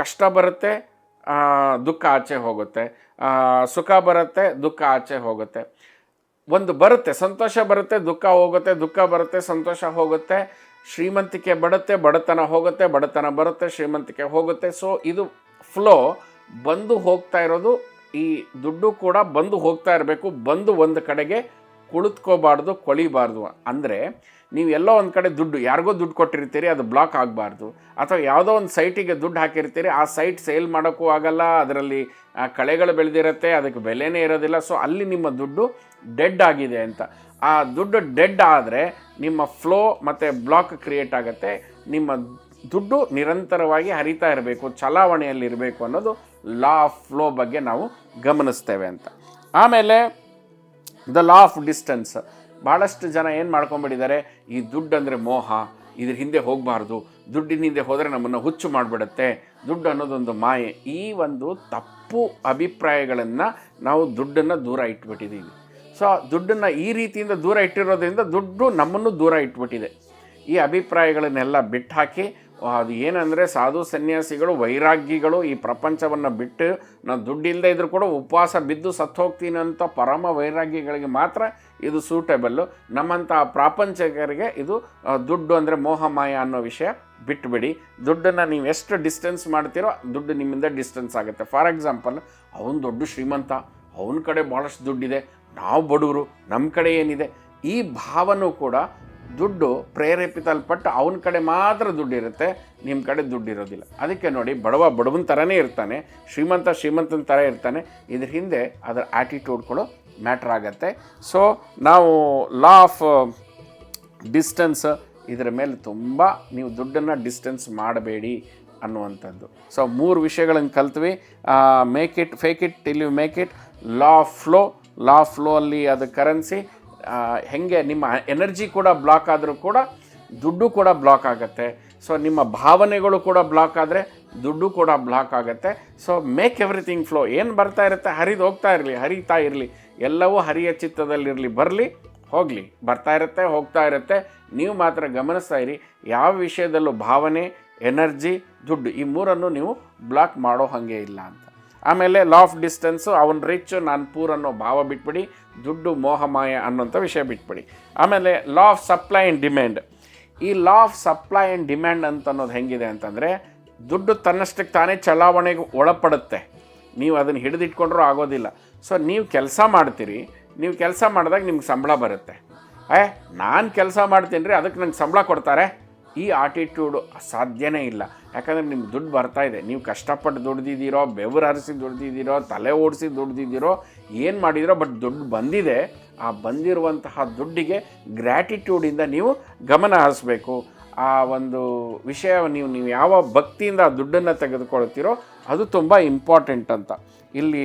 ಕಷ್ಟ ಬರುತ್ತೆ ದುಃಖ ಆಚೆ ಹೋಗುತ್ತೆ. ಸುಖ ಬರುತ್ತೆ, ದುಃಖ ಆಚೆ ಹೋಗುತ್ತೆ. ಒಂದು ಬರುತ್ತೆ, ಸಂತೋಷ ಬರುತ್ತೆ, ದುಃಖ ಹೋಗುತ್ತೆ, ದುಃಖ ಬರುತ್ತೆ, ಸಂತೋಷ ಹೋಗುತ್ತೆ. ಶ್ರೀಮಂತಿಕೆ ಬಡುತ್ತೆ ಬಡತನ ಹೋಗುತ್ತೆ, ಬಡತನ ಬರುತ್ತೆ, ಶ್ರೀಮಂತಿಕೆ ಹೋಗುತ್ತೆ. ಸೊ ಇದು ಫ್ಲೋ ಬಂದು ಹೋಗ್ತಾ ಇರೋದು ಈ ದುಡ್ಡು ಕೂಡ ಬಂದು ಹೋಗ್ತಾ ಇರಬೇಕು, ಬಂದು ಒಂದು ಕಡೆಗೆ ಕುಳಿತ್ಕೋಬಾರ್ದು, ಕೊಳಿಬಾರ್ದು. ಅಂದರೆ ನೀವು ಎಲ್ಲೋ ಒಂದು ಕಡೆ ದುಡ್ಡು, ಯಾರಿಗೋ ದುಡ್ಡು ಕೊಟ್ಟಿರ್ತೀರಿ, ಅದು ಬ್ಲಾಕ್ ಆಗಬಾರ್ದು. ಅಥವಾ ಯಾವುದೋ ಒಂದು ಸೈಟಿಗೆ ದುಡ್ಡು ಹಾಕಿರ್ತೀರಿ, ಆ ಸೈಟ್ ಸೇಲ್ ಮಾಡೋಕ್ಕೂ ಆಗಲ್ಲ, ಅದರಲ್ಲಿ ಕಳೆಗಳು ಬೆಳೆದಿರುತ್ತೆ, ಅದಕ್ಕೆ ಬೆಲೆನೇ ಇರೋದಿಲ್ಲ. ಸೊ ಅಲ್ಲಿ ನಿಮ್ಮ ದುಡ್ಡು ಡೆಡ್ ಆಗಿದೆ ಅಂತ. ಆ ದುಡ್ಡು ಡೆಡ್ ಆದರೆ ನಿಮ್ಮ ಫ್ಲೋ ಮತ್ತು ಬ್ಲಾಕ್ ಕ್ರಿಯೇಟ್ ಆಗುತ್ತೆ. ನಿಮ್ಮ ದುಡ್ಡು ನಿರಂತರವಾಗಿ ಹರಿತಾ ಇರಬೇಕು ಚಲಾವಣೆಯಲ್ಲಿ ಇರಬೇಕು ಅನ್ನೋದು ಲಾ ಆಫ್ ಫ್ಲೋ ಬಗ್ಗೆ ನಾವು ಗಮನಿಸ್ತೇವೆ ಅಂತ. ಆಮೇಲೆ ದ ಲಾ ಆಫ್ ಡಿಸ್ಟೆನ್ಸ್ ಭಾಳಷ್ಟು ಜನ ಏನು ಮಾಡ್ಕೊಂಬಿಟ್ಟಿದ್ದಾರೆ ಈ ದುಡ್ಡು ಅಂದರೆ ಮೋಹ, ಇದ್ರ ಹಿಂದೆ ಹೋಗಬಾರ್ದು ದುಡ್ಡಿನ ಹಿಂದೆ ಹೋದರೆ ನಮ್ಮನ್ನು ಹುಚ್ಚು ಮಾಡಿಬಿಡುತ್ತೆ, ದುಡ್ಡು ಅನ್ನೋದೊಂದು ಮಾಯೆ, ಈ ಒಂದು ತಪ್ಪು ಅಭಿಪ್ರಾಯಗಳನ್ನು ನಾವು ದುಡ್ಡನ್ನು ದೂರ ಇಟ್ಬಿಟ್ಟಿದ್ದೀವಿ ಸೊ ದುಡ್ಡನ್ನು ಈ ರೀತಿಯಿಂದ ದೂರ ಇಟ್ಟಿರೋದ್ರಿಂದ ದುಡ್ಡು ನಮ್ಮನ್ನು ದೂರ ಇಟ್ಬಿಟ್ಟಿದೆ. ಈ ಅಭಿಪ್ರಾಯಗಳನ್ನೆಲ್ಲ ಬಿಟ್ಟು ಹಾಕಿ ಅದು ಏನಂದರೆ ಸಾಧು ಸನ್ಯಾಸಿಗಳು, ವೈರಾಗ್ಯಿಗಳು ಈ ಪ್ರಪಂಚವನ್ನು ಬಿಟ್ಟು ನಾನು ದುಡ್ಡಿಲ್ಲದೆ ಇದ್ರೂ ಕೂಡ ಉಪವಾಸ ಬಿದ್ದು ಸತ್ತು ಹೋಗ್ತೀನಿ ಅಂತ ಪರಮ ವೈರಾಗ್ಯಗಳಿಗೆ ಮಾತ್ರ ಇದು ಸೂಟೇಬಲ್ಲು ನಮ್ಮಂಥ ಪ್ರಾಪಂಚಿಕರಿಗೆ ಇದು ದುಡ್ಡು ಅಂದರೆ ಮೋಹಮಾಯ ಅನ್ನೋ ವಿಷಯ ಬಿಟ್ಬಿಡಿ. ದುಡ್ಡನ್ನು ನೀವು ಎಷ್ಟು ಡಿಸ್ಟೆನ್ಸ್ ಮಾಡ್ತೀರೋ ದುಡ್ಡು ನಿಮ್ಮಿಂದ ಡಿಸ್ಟೆನ್ಸ್ ಆಗುತ್ತೆ. ಫಾರ್ ಎಕ್ಸಾಂಪಲ್ ಅವನು ದೊಡ್ಡ ಶ್ರೀಮಂತ, ಅವನ ಕಡೆ ಭಾಳಷ್ಟು ದುಡ್ಡಿದೆ, ನಾವು ಬಡವರು ನಮ್ಮ ಕಡೆ ಏನಿದೆ, ಈ ಭಾವನೂ ಕೂಡ ದುಡ್ಡು ಪ್ರೇರೇಪಿತಲ್ಪಟ್ಟು ಅವನ ಕಡೆ ಮಾತ್ರ ದುಡ್ಡಿರುತ್ತೆ ನಿಮ್ಮ ಕಡೆ ದುಡ್ಡಿರೋದಿಲ್ಲ. ಅದಕ್ಕೆ ನೋಡಿ, ಬಡವ ಬಡವನ ಥರನೇ ಇರ್ತಾನೆ, ಶ್ರೀಮಂತ ಶ್ರೀಮಂತನ ಥರ ಇರ್ತಾನೆ, ಇದ್ರ ಹಿಂದೆ ಅದರ ಆ್ಯಟಿಟ್ಯೂಡ್ಗಳು ಮ್ಯಾಟ್ರ್ ಆಗುತ್ತೆ. ಸೊ ನಾವು ಲಾ ಆಫ್ ಡಿಸ್ಟೆನ್ಸ್ ಇದರ ಮೇಲೆ ತುಂಬ ನೀವು ದುಡ್ಡನ್ನು ಡಿಸ್ಟೆನ್ಸ್ ಮಾಡಬೇಡಿ ಅನ್ನುವಂಥದ್ದು. ಸೊ ಮೂರು ವಿಷಯಗಳನ್ನು ಕಲ್ತ್ವಿ. Make it fake it till you make it law of flow law flow ಅಲ್ಲಿ ಅದು ಕರೆನ್ಸಿ ಹೆಂಗೆ ನಿಮ್ಮ ಎನರ್ಜಿ ಕೂಡ ಬ್ಲಾಕ್ ಆದರೂ ಕೂಡ ದುಡ್ಡು ಕೂಡ ಬ್ಲಾಕ್ ಆಗುತ್ತೆ. ಸೊ, ನಿಮ್ಮ ಭಾವನೆಗಳು ಕೂಡ ಬ್ಲಾಕ್ ಆದರೆ ದುಡ್ಡು ಕೂಡ ಬ್ಲಾಕ್ ಆಗುತ್ತೆ. ಸೊ ಮೇಕ್ ಎವ್ರಿಥಿಂಗ್ ಫ್ಲೋ ಏನು ಬರ್ತಾ ಇರುತ್ತೆ? ಹರಿದು ಹೋಗ್ತಾ ಇರಲಿ, ಹರಿತಾ ಇರಲಿ. ಎಲ್ಲವೂ ಹರಿಯ ಚಿತ್ತದಲ್ಲಿರಲಿ. ಬರಲಿ, ಹೋಗಲಿ. ಬರ್ತಾ ಇರುತ್ತೆ, ಹೋಗ್ತಾ ಇರುತ್ತೆ. ನೀವು ಮಾತ್ರ ಗಮನಿಸ್ತಾ ಇರಿ, ಯಾವ ವಿಷಯದಲ್ಲೂ ಭಾವನೆ, ಎನರ್ಜಿ, ದುಡ್ಡು ಈ ಮೂರನ್ನು ನೀವು ಬ್ಲಾಕ್ ಮಾಡೋ ಹಾಗೆ ಇಲ್ಲ ಅಂತ. ಆಮೇಲೆ ಲಾ ಆಫ್ ಡಿಸ್ಟೆನ್ಸು ಅವನ ರಿಚ್ ನಾನು ಪೂರ್ ಅನ್ನೋ ಭಾವ ಬಿಟ್ಬಿಡಿ, ದುಡ್ಡು ಮೋಹಮಾಯ ಅನ್ನೋಂಥ ವಿಷಯ ಬಿಟ್ಬಿಡಿ. ಆಮೇಲೆ law of supply and demand ಈ law of supply and demand ಅಂತ ಅನ್ನೋದು ಹೆಂಗಿದೆ ಅಂತಂದರೆ, ದುಡ್ಡು ತನ್ನಷ್ಟಕ್ಕೆ ತಾನೇ ಚಲಾವಣೆಗೆ ಒಳಪಡುತ್ತೆ. ನೀವು ಅದನ್ನು ಹಿಡಿದಿಟ್ಕೊಂಡ್ರೂ ಆಗೋದಿಲ್ಲ. ಸೊ ನೀವು ಕೆಲಸ ಮಾಡ್ತೀರಿ, ನೀವು ಕೆಲಸ ಮಾಡಿದಾಗ ನಿಮ್ಗೆ ಸಂಬಳ ಬರುತ್ತೆ. ಏ, ನಾನು ಕೆಲಸ ಮಾಡ್ತೀನಿ ರೀ, ಅದಕ್ಕೆ ನಂಗೆ ಸಂಬಳ ಕೊಡ್ತಾರೆ? ಈ ಆಟಿಟ್ಯೂಡು ಸಾಧ್ಯನೇ ಇಲ್ಲ. ಯಾಕಂದರೆ ನಿಮ್ಗೆ ದುಡ್ಡು ಬರ್ತಾ ಇದೆ. ನೀವು ಕಷ್ಟಪಟ್ಟು ದುಡ್ದಿದ್ದೀರೋ, ಬೆವರು ಹರಿಸಿ ದುಡ್ದಿದ್ದೀರೋ, ತಲೆ ಓಡಿಸಿ ದುಡ್ದಿದ್ದೀರೋ, ಏನು ಮಾಡಿದಿರೋ ಬಟ್ ದುಡ್ಡು ಬಂದಿದೆ. ಆ ಬಂದಿರುವಂತಹ ದುಡ್ಡಿಗೆ ಗ್ರ್ಯಾಟಿಟ್ಯೂಡಿಂದ ನೀವು ಗಮನ ಹರಿಸ್ಬೇಕು. ಆ ಒಂದು ವಿಷಯ ನೀವು ನೀವು ಯಾವ ಭಕ್ತಿಯಿಂದ ಆ ದುಡ್ಡನ್ನು ತೆಗೆದುಕೊಳ್ತೀರೋ ಅದು ತುಂಬ ಇಂಪಾರ್ಟೆಂಟ್ ಅಂತ. ಇಲ್ಲಿ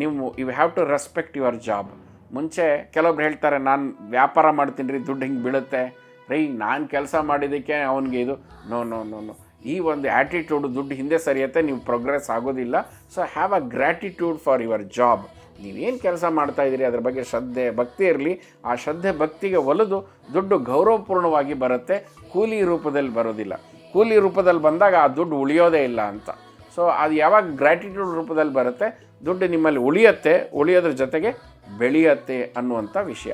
ನೀವು you have to respect your job ಮುಂಚೆ ಕೆಲವೊಬ್ರು ಹೇಳ್ತಾರೆ, ನಾನು ವ್ಯಾಪಾರ ಮಾಡ್ತೀನಿ ರೀ, ದುಡ್ಡು ಹಿಂಗೆ ಬೀಳುತ್ತೆ. ರೀ, ನಾನು ಕೆಲಸ ಮಾಡಿದ್ದಕ್ಕೆ ಅವನಿಗೆ ಇದು. ನೋ ನೋ ನೋ ನೋ ಈ ಒಂದು ಆ್ಯಟಿಟ್ಯೂಡ್ ದುಡ್ಡು ಹಿಂದೆ ಸರಿಯತ್ತೆ, ನೀವು ಪ್ರೋಗ್ರೆಸ್ ಆಗೋದಿಲ್ಲ. So have a gratitude for your job ನೀವೇನು ಕೆಲಸ ಮಾಡ್ತಾ ಇದ್ದೀರಿ, ಅದ್ರ ಬಗ್ಗೆ ಶ್ರದ್ಧೆ, ಭಕ್ತಿ ಇರಲಿ. ಆ ಶ್ರದ್ಧೆ, ಭಕ್ತಿಗೆ ಒಲಿದು, ದುಡ್ಡು ಗೌರವಪೂರ್ಣವಾಗಿ ಬರುತ್ತೆ. ಕೂಲಿ ರೂಪದಲ್ಲಿ ಬರೋದಿಲ್ಲ. ಕೂಲಿ ರೂಪದಲ್ಲಿ ಬಂದಾಗ ಆ ದುಡ್ಡು ಉಳಿಯೋದೇ ಇಲ್ಲ ಅಂತ. ಸೊ ಅದು ಯಾವಾಗ ಗ್ರ್ಯಾಟಿಟ್ಯೂಡ್ ರೂಪದಲ್ಲಿ ಬರುತ್ತೆ? ದುಡ್ಡು ನಿಮ್ಮಲ್ಲಿ ಉಳಿಯತ್ತೆ, ಉಳಿಯೋದ್ರ ಜೊತೆಗೆ ಬೆಳೆಯತ್ತೆ ಅನ್ನುವಂಥ ವಿಷಯ.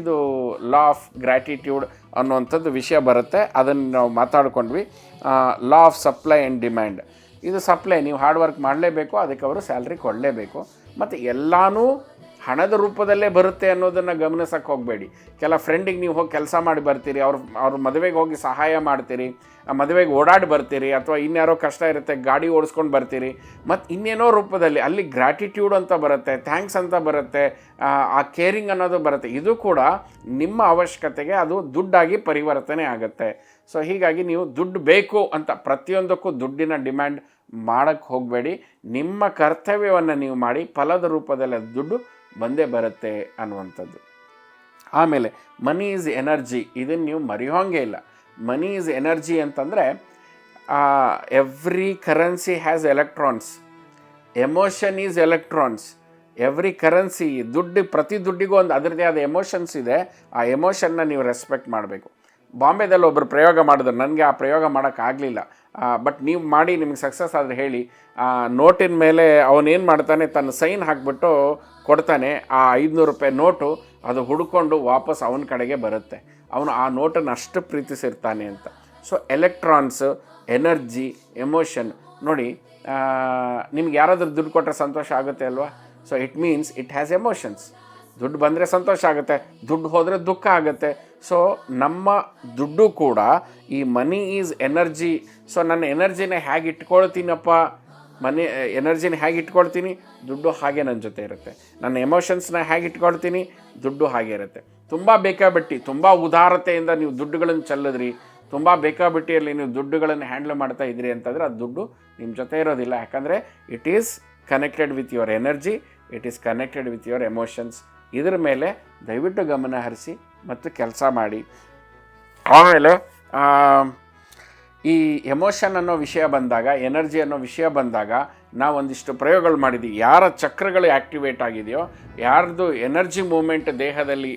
ಇದು ಲಾ ಆಫ್ ಗ್ರ್ಯಾಟಿಟ್ಯೂಡ್ ಅನ್ನುವಂಥದ್ದು ವಿಷಯ ಬರುತ್ತೆ. ಅದನ್ನು ನಾವು ಮಾತಾಡ್ಕೊಂಡ್ವಿ. Law of supply and demand ಇದು ಸಪ್ಲೈ ನೀವು ಹಾರ್ಡ್ ವರ್ಕ್ ಮಾಡಲೇಬೇಕು, ಅದಕ್ಕೆ ಅವರು ಸ್ಯಾಲ್ರಿ ಕೊಡಲೇಬೇಕು. ಮತ್ತು ಎಲ್ಲನೂ ಹಣದ ರೂಪದಲ್ಲೇ ಬರುತ್ತೆ ಅನ್ನೋದನ್ನು ಗಮನಿಸೋಕೆ ಹೋಗಬೇಡಿ. ಕೆಲ ಫ್ರೆಂಡಿಗೆ ನೀವು ಹೋಗಿ ಕೆಲಸ ಮಾಡಿ ಬರ್ತೀರಿ, ಅವ್ರ ಅವ್ರ ಮದುವೆಗೆ ಹೋಗಿ ಸಹಾಯ ಮಾಡ್ತೀರಿ. ಮದುವೆಗೆ ಓಡಾಡಿ ಬರ್ತೀರಿ ಅಥವಾ ಇನ್ಯಾರೋ ಕಷ್ಟ ಇರುತ್ತೆ ಗಾಡಿ ಓಡಿಸ್ಕೊಂಡು ಬರ್ತೀರಿ. ಮತ್ತು ಇನ್ನೇನೋ ರೂಪದಲ್ಲಿ ಅಲ್ಲಿ ಗ್ರ್ಯಾಟಿಟ್ಯೂಡ್ ಅಂತ ಬರುತ್ತೆ ಥ್ಯಾಂಕ್ಸ್ ಅಂತ ಬರುತ್ತೆ ಆ, ಕೇರಿಂಗ್ ಅನ್ನೋದು ಬರುತ್ತೆ. ಇದು ಕೂಡ ನಿಮ್ಮ ಅವಶ್ಯಕತೆಗೆ ಅದು ದುಡ್ಡಾಗಿ ಪರಿವರ್ತನೆ ಆಗುತ್ತೆ. ಸೊ ಹೀಗಾಗಿ ನೀವು ದುಡ್ಡು ಬೇಕು ಅಂತ ಪ್ರತಿಯೊಂದಕ್ಕೂ ದುಡ್ಡಿನ ಡಿಮ್ಯಾಂಡ್ ಮಾಡೋಕ್ಕೆ ಹೋಗಬೇಡಿ. ನಿಮ್ಮ ಕರ್ತವ್ಯವನ್ನು ನೀವು ಮಾಡಿ ಫಲದ ರೂಪದಲ್ಲಿ ಅದು ದುಡ್ಡು ಬಂದೇ ಬರುತ್ತೆ ಅನ್ನುವಂಥದ್ದು. ಆಮೇಲೆ ಮನಿ ಈಸ್ ಎನರ್ಜಿ ಇದನ್ನು ನೀವು ಮರೆಯೋಂಗೇ ಇಲ್ಲ. ಮನಿ ಈಸ್ ಎನರ್ಜಿ ಅಂತಂದರೆ every currency has electrons emotion is electrons every currency ದುಡ್ಡು, ಪ್ರತಿ ದುಡ್ಡಿಗೂ ಒಂದು ಅದರದೇ ಆದ ಎಮೋಷನ್ಸ್ ಇದೆ. ಆ ಎಮೋಷನ್ನ ನೀವು ರೆಸ್ಪೆಕ್ಟ್ ಮಾಡಬೇಕು. ಬಾಂಬೆದಲ್ಲಿ ಒಬ್ಬರು ಪ್ರಯೋಗ ಮಾಡಿದ್ರು. ನನಗೆ ಆ ಪ್ರಯೋಗ ಮಾಡೋಕ್ಕಾಗಲಿಲ್ಲ ಬಟ್ ನೀವು ಮಾಡಿ, ನಿಮಗೆ ಸಕ್ಸಸ್ ಆದರೆ ಹೇಳಿ. ನೋಟಿನ ಮೇಲೆ ಅವನೇನು ಮಾಡ್ತಾನೆ, ತನ್ನ ಸೈನ್ ಹಾಕ್ಬಿಟ್ಟು ಕೊಡ್ತಾನೆ. ಆ ಐದುನೂರು ರೂಪಾಯಿ ನೋಟು ಅದು ಹುಡ್ಕೊಂಡು ವಾಪಸ್ ಅವನ ಕಡೆಗೆ ಬರುತ್ತೆ. ಅವನು ಆ ನೋಟನ್ನು ಅಷ್ಟು ಪ್ರೀತಿಸಿರ್ತಾನೆ ಅಂತ. ಸೊ ಎಲೆಕ್ಟ್ರಾನ್ಸ್ ಎನರ್ಜಿ ಎಮೋಷನ್ ನೋಡಿ ನಿಮ್ಗೆ ಯಾರಾದರೂ ದುಡ್ಡು ಕೊಟ್ಟರೆ ಸಂತೋಷ ಆಗುತ್ತೆ ಅಲ್ವಾ? So it means it has emotions ದುಡ್ಡು ಬಂದರೆ ಸಂತೋಷ ಆಗುತ್ತೆ, ದುಡ್ಡು ಹೋದರೆ ದುಃಖ ಆಗುತ್ತೆ. ಸೊ ನಮ್ಮ ದುಡ್ಡು ಕೂಡ ಈ ಮನಿ ಈಸ್ ಎನರ್ಜಿ ಸೊ ನನ್ನ ಎನರ್ಜಿನ ಹೇಗೆ ಇಟ್ಕೊಳ್ತೀನಪ್ಪ? ಮನಿ ಎನರ್ಜಿನ ಹೇಗೆ ಇಟ್ಕೊಳ್ತೀನಿ, ದುಡ್ಡು ಹಾಗೆ ನನ್ನ ಜೊತೆ ಇರುತ್ತೆ. ನನ್ನ ಎಮೋಷನ್ಸ್ನ ಹೇಗೆ ಇಟ್ಕೊಳ್ತೀನಿ, ದುಡ್ಡು ಹಾಗೆ ಇರುತ್ತೆ. ತುಂಬ ಬೇಕಾಬಿಟ್ಟಿ, ತುಂಬ ಉದಾರತೆಯಿಂದ ನೀವು ದುಡ್ಡುಗಳನ್ನು ಚೆಲ್ಲಿದ್ರಿ, ತುಂಬ ಬೇಕಾಬಿಟ್ಟಿಯಲ್ಲಿ ನೀವು ದುಡ್ಡುಗಳನ್ನು ಹ್ಯಾಂಡಲ್ ಮಾಡ್ತಾ ಇದ್ರಿ ಅಂತಂದರೆ ಆ ದುಡ್ಡು ನಿಮ್ಮ ಜೊತೆ ಇರೋದಿಲ್ಲ. ಯಾಕಂದರೆ it is connected with your energy it is connected with your emotions ಇದ್ರ ಮೇಲೆ ದಯವಿಟ್ಟು ಗಮನ ಹರಿಸಿ ಮತ್ತು ಕೆಲಸ ಮಾಡಿ. ಆಮೇಲೆ ಈ ಎಮೋಷನ್ ಅನ್ನೋ ವಿಷಯ ಬಂದಾಗ ಎನರ್ಜಿ ಅನ್ನೋ ವಿಷಯ ಬಂದಾಗ ನಾವು ಒಂದಿಷ್ಟು ಪ್ರಯೋಗಗಳು ಮಾಡಿದ್ದೀವಿ ಯಾರ ಚಕ್ರಗಳು ಆ್ಯಕ್ಟಿವೇಟ್ ಆಗಿದೆಯೋ, ಯಾರ್ದು ಎನರ್ಜಿ ಮೂಮೆಂಟ್ ದೇಹದಲ್ಲಿ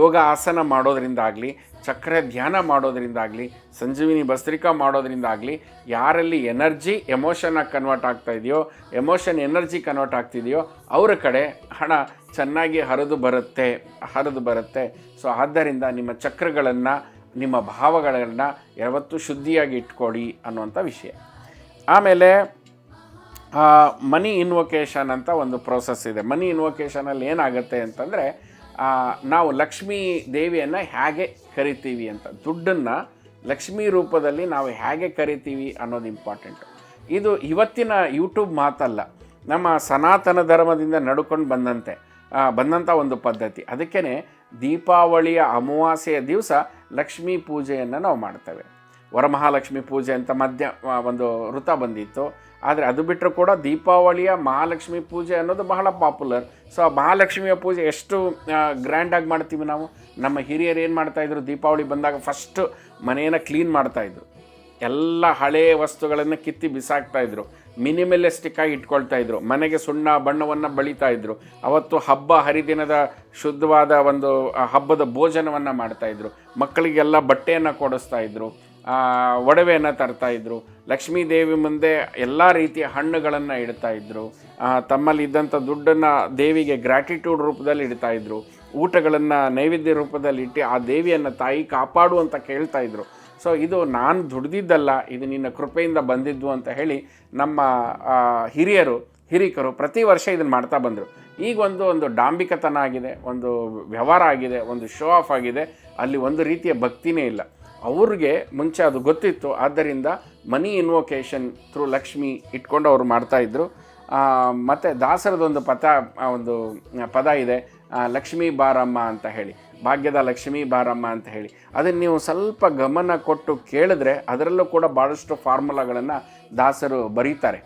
ಯೋಗ ಆಸನ ಮಾಡೋದರಿಂದಾಗಲಿ, ಚಕ್ರ ಧ್ಯಾನ ಮಾಡೋದರಿಂದಾಗಲಿ, ಸಂಜೀವಿನಿ ಭಸ್ತ್ರಿಕಾ ಮಾಡೋದರಿಂದಾಗಲಿ, ಯಾರಲ್ಲಿ ಎನರ್ಜಿ ಎಮೋಷನಾಗಿ ಕನ್ವರ್ಟ್ ಆಗ್ತಾ ಇದೆಯೋ ಎಮೋಷನ್ ಎನರ್ಜಿ ಕನ್ವರ್ಟ್ ಆಗ್ತಿದೆಯೋ, ಅವರ ಕಡೆ ಹಣ ಚೆನ್ನಾಗಿ ಹರಿದು ಬರುತ್ತೆ ಹರಿದು ಬರುತ್ತೆ. ಸೊ ಆದ್ದರಿಂದ ನಿಮ್ಮ ಚಕ್ರಗಳನ್ನು ನಿಮ್ಮ ಭಾವಗಳನ್ನು ಯಾವತ್ತೂ ಶುದ್ಧಿಯಾಗಿ ಇಟ್ಕೊಡಿ ಅನ್ನುವಂಥ ವಿಷಯ. ಆಮೇಲೆ ಮನಿ ಇನ್ವೊಕೇಶನ್ ಅಂತ ಒಂದು ಪ್ರೋಸೆಸ್ ಇದೆ. ಮನಿ ಇನ್ವೊಕೇಶನಲ್ಲಿ ಏನಾಗುತ್ತೆ ಅಂತಂದರೆ ನಾವು ಲಕ್ಷ್ಮೀ ದೇವಿಯನ್ನು ಹೇಗೆ ಕರಿತೀವಿ ಅಂತ. ದುಡ್ಡನ್ನು ಲಕ್ಷ್ಮೀ ರೂಪದಲ್ಲಿ ನಾವು ಹೇಗೆ ಕರಿತೀವಿ ಅನ್ನೋದು ಇಂಪಾರ್ಟೆಂಟು ಇದು ಇವತ್ತಿನ ಯೂಟ್ಯೂಬ್ ಮಾತಲ್ಲ. ನಮ್ಮ ಸನಾತನ ಧರ್ಮದಿಂದ ನಡ್ಕೊಂಡು ಬಂದಂತೆ. ಬಂದಂಥ ಒಂದು ಪದ್ಧತಿ. ಅದಕ್ಕೇ ದೀಪಾವಳಿಯ ಅಮಾವಾಸ್ಯೆಯ ದಿವಸ ಲಕ್ಷ್ಮೀ ಪೂಜೆಯನ್ನು ನಾವು ಮಾಡ್ತೇವೆ. ವರಮಹಾಲಕ್ಷ್ಮಿ ಪೂಜೆ ಅಂತ ಮಧ್ಯ ಒಂದು ವೃತ ಬಂದಿತ್ತು. ಆದರೆ ಅದು ಬಿಟ್ಟರು ಕೂಡ ದೀಪಾವಳಿಯ ಮಹಾಲಕ್ಷ್ಮಿ ಪೂಜೆ ಅನ್ನೋದು ಬಹಳ ಪಾಪ್ಯುಲರ್ ಸೊ ಆ ಮಹಾಲಕ್ಷ್ಮಿಯ ಪೂಜೆ ಎಷ್ಟು ಗ್ರ್ಯಾಂಡಾಗಿ ಮಾಡ್ತೀವಿ ನಾವು? ನಮ್ಮ ಹಿರಿಯರು ಏನು ಮಾಡ್ತಾಯಿದ್ರು ದೀಪಾವಳಿ ಬಂದಾಗ ಫಸ್ಟು ಮನೆಯನ್ನು ಕ್ಲೀನ್ ಮಾಡ್ತಾಯಿದ್ರು ಎಲ್ಲ ಹಳೆಯ ವಸ್ತುಗಳನ್ನು ಕಿತ್ತಿ ಬಿಸಾಕ್ತಾ ಇದ್ರು ಮಿನಿಮಲಿಸ್ಟಿಕ್ ಆಗಿ ಇಟ್ಕೊಳ್ತಾ ಇದ್ರು. ಮನೆಗೆ ಸುಣ್ಣ ಬಣ್ಣವನ್ನು ಬಳಿತಾ ಇದ್ರು. ಅವತ್ತು ಹಬ್ಬ ಹರಿದಿನದ ಶುದ್ಧವಾದ ಒಂದು ಹಬ್ಬದ ಭೋಜನವನ್ನು ಮಾಡ್ತಾ ಇದ್ರು. ಮಕ್ಕಳಿಗೆಲ್ಲ ಬಟ್ಟೆಯನ್ನು ಕೊಡಿಸ್ತಾ ಇದ್ರು. ಒಡವೆಯನ್ನು ತರ್ತಾ ಇದ್ರು. ಲಕ್ಷ್ಮೀ ದೇವಿ ಮುಂದೆ ಎಲ್ಲ ರೀತಿಯ ಹಣ್ಣುಗಳನ್ನು ಇಡ್ತಾ ಇದ್ರು. ಆ, ತಮ್ಮಲ್ಲಿ ಇದ್ದಂಥ ದುಡ್ಡನ್ನು ದೇವಿಗೆ ಗ್ರ್ಯಾಟಿಟ್ಯೂಡ್ ರೂಪದಲ್ಲಿ ಇಡ್ತಾ ಇದ್ರು. ಊಟಗಳನ್ನು ನೈವೇದ್ಯ ರೂಪದಲ್ಲಿ ಇಟ್ಟು ಆ ದೇವಿಯನ್ನು ತಾಯಿ ಕಾಪಾಡು ಅಂತ ಕೇಳ್ತಾ ಇದ್ರು. ಸೊ ಇದು ನಾನು ದುಡ್ದಿದ್ದಲ್ಲ, ಇದು ನಿನ್ನ ಕೃಪೆಯಿಂದ ಬಂದಿದ್ದು ಅಂತ ಹೇಳಿ ನಮ್ಮ ಹಿರಿಯರು, ಹಿರಿಕರು ಪ್ರತಿ ವರ್ಷ ಇದನ್ನು ಮಾಡ್ತಾ ಬಂದರು. ಈಗ ಒಂದು ಒಂದು ಡಾಂಬಿಕತನ ಆಗಿದೆ, ಒಂದು ವ್ಯವಹಾರ ಆಗಿದೆ, ಒಂದು ಶೋ ಆಫ್ ಆಗಿದೆ, ಅಲ್ಲಿ ಒಂದು ರೀತಿಯ ಭಕ್ತಿನೇ ಇಲ್ಲ. ಅವ್ರಿಗೆ ಮುಂಚೆ ಅದು ಗೊತ್ತಿತ್ತು, ಆದ್ದರಿಂದ ಮನಿ ಇನ್ವೊಕೇಶನ್ ಥ್ರೂ ಲಕ್ಷ್ಮಿ ಇಟ್ಕೊಂಡು ಅವರು ಮಾಡ್ತಾಯಿದ್ರು ಮತ್ತು ದಾಸರದೊಂದು ಪದ ಒಂದು, ಪದ ಇದೆ ಲಕ್ಷ್ಮೀ ಬಾರಮ್ಮ ಅಂತ ಹೇಳಿ. ಭಾಗ್ಯದ ಲಕ್ಷ್ಮೀ ಬಾರಮ್ಮ ಅಂತ ಹೇಳಿ. ಅದನ್ನು ನೀವು ಸ್ವಲ್ಪ ಗಮನ ಕೊಟ್ಟು ಕೇಳಿದ್ರೆ ಅದರಲ್ಲೂ ಕೂಡ ಭಾಳಷ್ಟು ಫಾರ್ಮುಲಾಗಳನ್ನು ದಾಸರು ಬರೀತಾರೆ.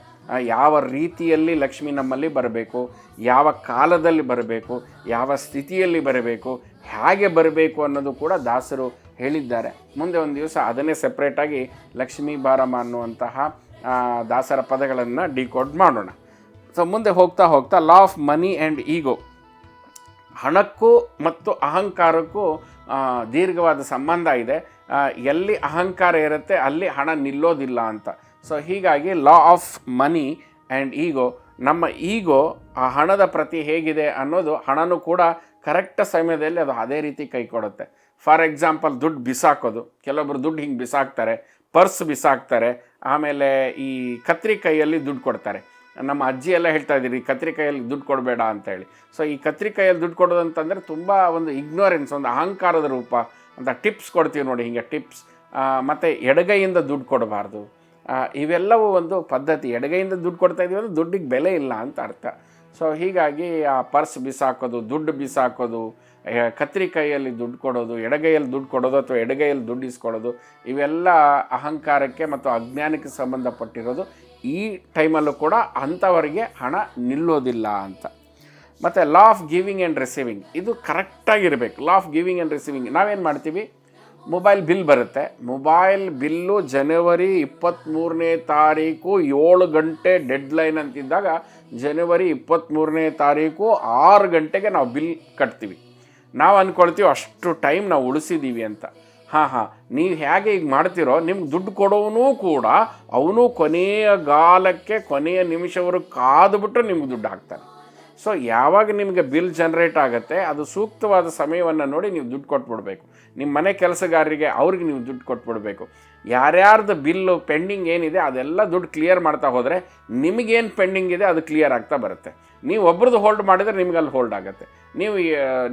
ಯಾವ ರೀತಿಯಲ್ಲಿ ಲಕ್ಷ್ಮಿ ನಮ್ಮಲ್ಲಿ ಬರಬೇಕು, ಯಾವ ಕಾಲದಲ್ಲಿ ಬರಬೇಕು, ಯಾವ ಸ್ಥಿತಿಯಲ್ಲಿ ಬರಬೇಕು, ಹೇಗೆ ಬರಬೇಕು ಅನ್ನೋದು ಕೂಡ ದಾಸರು ಹೇಳಿದ್ದಾರೆ. ಮುಂದೆ ಒಂದು ದಿವಸ ಅದನ್ನೇ ಸಪ್ರೇಟಾಗಿ ಲಕ್ಷ್ಮೀ ಬಾರಮ್ಮ ಅನ್ನುವಂತಹ ದಾಸರ ಪದಗಳನ್ನು ಡಿಕೋಡ್ ಮಾಡೋಣ. ಸೊ ಮುಂದೆ ಹೋಗ್ತಾ ಹೋಗ್ತಾ ಲಾ ಆಫ್ ಮನಿ ಆ್ಯಂಡ್ ಈಗೋ ಹಣಕ್ಕೂ ಮತ್ತು ಅಹಂಕಾರಕ್ಕೂ ದೀರ್ಘವಾದ ಸಂಬಂಧ ಇದೆ. ಎಲ್ಲಿ ಅಹಂಕಾರ ಇರುತ್ತೆ ಅಲ್ಲಿ ಹಣ ನಿಲ್ಲೋದಿಲ್ಲ ಅಂತ. ಸೊ ಹೀಗಾಗಿ ಲಾ ಆಫ್ ಮನಿ ಆ್ಯಂಡ್ ಈಗೋ ನಮ್ಮ ಈಗೋ ಆ ಹಣದ ಪ್ರತಿ ಹೇಗಿದೆ ಅನ್ನೋದು ಹಣನೂ ಕೂಡ ಕರೆಕ್ಟ್ ಸಮಯದಲ್ಲಿ ಅದು ಅದೇ ರೀತಿ ಕೈ ಕೊಡುತ್ತೆ. ಫಾರ್ ಎಕ್ಸಾಂಪಲ್ ದುಡ್ಡು ಬಿಸಾಕೋದು. ಕೆಲವೊಬ್ರು ದುಡ್ಡು ಹಿಂಗೆ ಬಿಸಾಕ್ತಾರೆ ಪರ್ಸ್ ಬಿಸಾಕ್ತಾರೆ, ಆಮೇಲೆ ಈ ಕತ್ರಿ ಕೈಯಲ್ಲಿ ದುಡ್ಡು ಕೊಡ್ತಾರೆ. ನಮ್ಮ ಅಜ್ಜಿ ಎಲ್ಲ ಹೇಳ್ತಾ ಇದ್ದೀರಿ ಕತ್ರಿ ಕೈಯಲ್ಲಿ ದುಡ್ಡು ಕೊಡಬೇಡ ಅಂತ ಹೇಳಿ ಸೊ ಈ ಕತ್ರಿ ಕೈಯಲ್ಲಿ ದುಡ್ಡು ಕೊಡೋದು ಅಂತಂದರೆ ತುಂಬ ಒಂದು ಇಗ್ನೋರೆನ್ಸ್ ಒಂದು ಅಹಂಕಾರದ ರೂಪ, ಅಂತ ಟಿಪ್ಸ್ ಕೊಡ್ತೀವಿ ನೋಡಿ ಹೀಗೆ ಟಿಪ್ಸ್ ಮತ್ತು ಎಡಗೈಯಿಂದ ದುಡ್ಡು ಕೊಡಬಾರ್ದು. ಇವೆಲ್ಲವೂ ಒಂದು ಪದ್ಧತಿ. ಎಡಗೈಯಿಂದ ದುಡ್ಡು ಕೊಡ್ತಾ ಇದ್ದೀವಿ ಅಂದರೆ ದುಡ್ಡಿಗೆ ಬೆಲೆ ಇಲ್ಲ ಅಂತ ಅರ್ಥ. ಸೊ ಹೀಗಾಗಿ ಆ ಪರ್ಸ್ ಬಿಸಾಕೋದು, ದುಡ್ಡು ಬಿಸಾಕೋದು ಕತ್ರಿ ಕೈಯಲ್ಲಿ ದುಡ್ಡು ಕೊಡೋದು, ಎಡಗೈಯಲ್ಲಿ ದುಡ್ಡು ಕೊಡೋದು ಅಥವಾ ಎಡಗೈಯಲ್ಲಿ ದುಡ್ಡು ಇಸ್ಕೊಳ್ಳೋದು, ಇವೆಲ್ಲ ಅಹಂಕಾರಕ್ಕೆ ಮತ್ತು ಅಜ್ಞಾನಕ್ಕೆ ಸಂಬಂಧಪಟ್ಟಿರೋದು ಈ ಟೈಮಲ್ಲೂ ಕೂಡ ಅಂಥವರಿಗೆ ಹಣ ನಿಲ್ಲೋದಿಲ್ಲ ಅಂತ. ಮತ್ತು law of giving and receiving ಇದು ಕರೆಕ್ಟಾಗಿರಬೇಕು. Law of giving and receiving ನಾವೇನು ಮಾಡ್ತೀವಿ? ಮೊಬೈಲ್ ಬಿಲ್ ಬರುತ್ತೆ. ಮೊಬೈಲ್ ಬಿಲ್ಲು ಜನವರಿ ಇಪ್ಪತ್ತ್ಮೂರನೇ ತಾರೀಕು ಏಳು ಗಂಟೆ ಡೆಡ್ಲೈನ್ ಅಂತಿದ್ದಾಗ ಜನವರಿ ಇಪ್ಪತ್ತ್ಮೂರನೇ ತಾರೀಕು ಆರು ಗಂಟೆಗೆ ನಾವು ಬಿಲ್ ಕಟ್ತೀವಿ. ನಾವು ಅಂದ್ಕೊಳ್ತೀವಿ ಅಷ್ಟು ಟೈಮ್ ನಾವು ಉಳಿಸಿದ್ದೀವಿ ಅಂತ. ಹಾಂ ಹಾಂ. ನೀವು ಹೇಗೆ ಈಗ ಮಾಡ್ತೀರೋ ನಿಮ್ಗೆ ದುಡ್ಡು ಕೊಡೋನು ಕೂಡ ಅವನು ಕೊನೆಯ ಗಾಲಕ್ಕೆ ಕೊನೆಯ ನಿಮಿಷವರು ಕಾದುಬಿಟ್ಟು ನಿಮ್ಗೆ ದುಡ್ಡು ಹಾಕ್ತಾನೆ. ಸೊ ಯಾವಾಗ ನಿಮಗೆ ಬಿಲ್ ಜನ್ರೇಟ್ ಆಗುತ್ತೆ, ಅದು ಸೂಕ್ತವಾದ ಸಮಯವನ್ನು ನೋಡಿ ನೀವು ದುಡ್ಡು ಕೊಟ್ಬಿಡ್ಬೇಕು. ನಿಮ್ಮ ಮನೆ ಕೆಲಸಗಾರರಿಗೆ ಅವ್ರಿಗೆ ನೀವು ದುಡ್ಡು ಕೊಟ್ಬಿಡ್ಬೇಕು. ಯಾರ್ಯಾರ್ದು ಬಿಲ್ಲು ಪೆಂಡಿಂಗ್ ಏನಿದೆ ಅದೆಲ್ಲ ದುಡ್ಡು ಕ್ಲಿಯರ್ ಮಾಡ್ತಾ ಹೋದರೆ ನಿಮಗೇನು ಪೆಂಡಿಂಗ್ ಇದೆ ಅದು ಕ್ಲಿಯರ್ ಆಗ್ತಾ ಬರುತ್ತೆ. ನೀವು ಒಬ್ರದ್ದು ಹೋಲ್ಡ್ ಮಾಡಿದರೆ ನಿಮ್ಗೆ ಅಲ್ಲಿ ಹೋಲ್ಡ್ ಆಗುತ್ತೆ. ನೀವು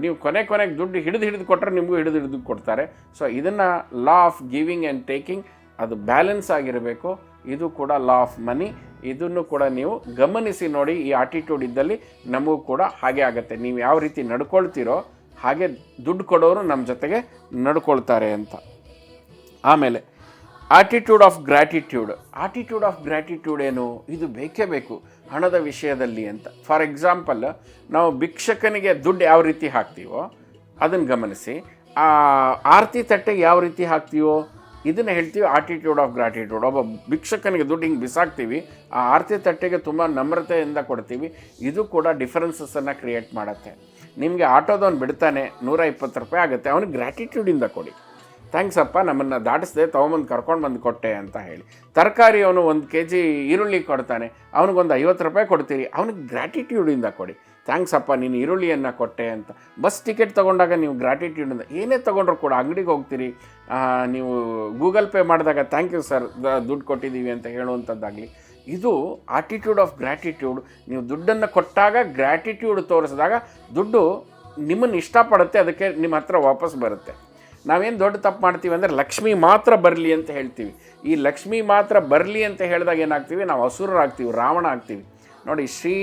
ನೀವು ಕೊನೆ ಕೊನೆಗೆ ದುಡ್ಡು ಹಿಡಿದು ಹಿಡಿದು ಕೊಟ್ಟರೆ ನಿಮಗೂ ಹಿಡಿದು ಹಿಡಿದು ಕೊಡ್ತಾರೆ. ಸೊ ಇದನ್ನು law of giving and taking ಅದು ಬ್ಯಾಲೆನ್ಸ್ ಆಗಿರಬೇಕು. ಇದು ಕೂಡ ಲಾ ಆಫ್ ಮನಿ ಇದನ್ನು ಕೂಡ ನೀವು ಗಮನಿಸಿ ನೋಡಿ ಈ ಆಟಿಟ್ಯೂಡ್ ಇದ್ದಲ್ಲಿ ನಮಗೂ ಕೂಡ ಹಾಗೆ ಆಗುತ್ತೆ. ನೀವು ಯಾವ ರೀತಿ ನಡ್ಕೊಳ್ತೀರೋ ಹಾಗೆ ದುಡ್ಡು ಕೊಡೋರು ನಮ್ಮ ಜೊತೆಗೆ ನಡ್ಕೊಳ್ತಾರೆ ಅಂತ. ಆಮೇಲೆ attitude of gratitude attitude of gratitude ಏನು? ಇದು ಬೇಕೇ ಬೇಕು ಹಣದ ವಿಷಯದಲ್ಲಿ ಅಂತ. ಫಾರ್ ಎಕ್ಸಾಂಪಲ್ ನಾವು ಭಿಕ್ಷಕನಿಗೆ ದುಡ್ಡು ಯಾವ ರೀತಿ ಹಾಕ್ತೀವೋ ಅದನ್ನು ಗಮನಿಸಿ. ಆ ಆರತಿ ತಟ್ಟೆಗೆ ಯಾವ ರೀತಿ ಹಾಕ್ತೀವೋ ಇದನ್ನು ಹೇಳ್ತೀವಿ ಆಟಿಟ್ಯೂಡ್ ಆಫ್ ಗ್ರಾಟಿಟ್ಯೂಡ್ ಒಬ್ಬ ಭಿಕ್ಷಕನಿಗೆ ದುಡ್ಡು ಹಿಂಗೆ ಬಿಸಾಕ್ತೀವಿ, ಆ ಆರತಿ ತಟ್ಟೆಗೆ ತುಂಬ ನಮ್ರತೆಯಿಂದ ಕೊಡ್ತೀವಿ, ಇದು ಕೂಡ ಡಿಫರೆನ್ಸಸ್ಸನ್ನು ಕ್ರಿಯೇಟ್ ಮಾಡುತ್ತೆ. ನಿಮಗೆ ಆಟೋದವನು ಬಿಡ್ತಾನೆ ನೂರ ಇಪ್ಪತ್ತು ರೂಪಾಯಿ ಆಗುತ್ತೆ, ಅವನಿಗೆ ಗ್ರ್ಯಾಟಿಟ್ಯೂಡಿಂದ ಕೊಡಿ. ಥ್ಯಾಂಕ್ಸ್ ಅಪ್ಪ ನಮ್ಮನ್ನು ದಾಟಿಸ್ದೆ ತೊಗೊಂಬಂದು ಕರ್ಕೊಂಡು ಬಂದು ಕೊಟ್ಟೆ ಅಂತ ಹೇಳಿ. ತರಕಾರಿ ಅವನು ಒಂದು ಕೆ ಜಿ ಈರುಳ್ಳಿ ಕೊಡ್ತಾನೆ. ಅವನಿಗೊಂದು ಐವತ್ತು ರೂಪಾಯಿ ಕೊಡ್ತೀರಿ. ಅವನಿಗೆ ಗ್ರ್ಯಾಟಿಟ್ಯೂಡಿಂದ ಕೊಡಿ. ಥ್ಯಾಂಕ್ಸ್ ಅಪ್ಪ ನೀನು ಈರುಳ್ಳಿಯನ್ನು ಕೊಟ್ಟೆ ಅಂತ. ಬಸ್ ಟಿಕೆಟ್ ತೊಗೊಂಡಾಗ ನೀವು ಗ್ರ್ಯಾಟಿಟ್ಯೂಡಿಂದ ಏನೇ ತೊಗೊಂಡ್ರು ಕೂಡ ಅಂಗಡಿಗೆ ಹೋಗ್ತೀರಿ. ನೀವು ಗೂಗಲ್ ಪೇ ಮಾಡಿದಾಗ ಥ್ಯಾಂಕ್ ಯು ಸರ್ ದುಡ್ಡು ಕೊಟ್ಟಿದ್ದೀವಿ ಅಂತ ಹೇಳುವಂಥದ್ದಾಗಲಿ ಇದು ಆಟಿಟ್ಯೂಡ್ ಆಫ್ ಗ್ರ್ಯಾಟಿಟ್ಯೂಡ್ ನೀವು ದುಡ್ಡನ್ನು ಕೊಟ್ಟಾಗ ಗ್ರ್ಯಾಟಿಟ್ಯೂಡ್ ತೋರಿಸಿದಾಗ ದುಡ್ಡು ನಿಮ್ಮನ್ನು ಇಷ್ಟಪಡುತ್ತೆ, ಅದಕ್ಕೆ ನಿಮ್ಮ ಹತ್ರ ವಾಪಸ್ ಬರುತ್ತೆ. ನಾವೇನು ದೊಡ್ಡ ತಪ್ಪು ಮಾಡ್ತೀವಿ ಅಂದರೆ ಲಕ್ಷ್ಮಿ ಮಾತ್ರ ಬರಲಿ ಅಂತ ಹೇಳ್ತೀವಿ. ಈ ಲಕ್ಷ್ಮಿ ಮಾತ್ರ ಬರಲಿ ಅಂತ ಹೇಳಿದಾಗ ಏನಾಗ್ತೀವಿ? ನಾವು ಅಸುರರಾಗ್ತೀವಿ, ರಾವಣ ಆಗ್ತೀವಿ. ನೋಡಿ, ಶ್ರೀ,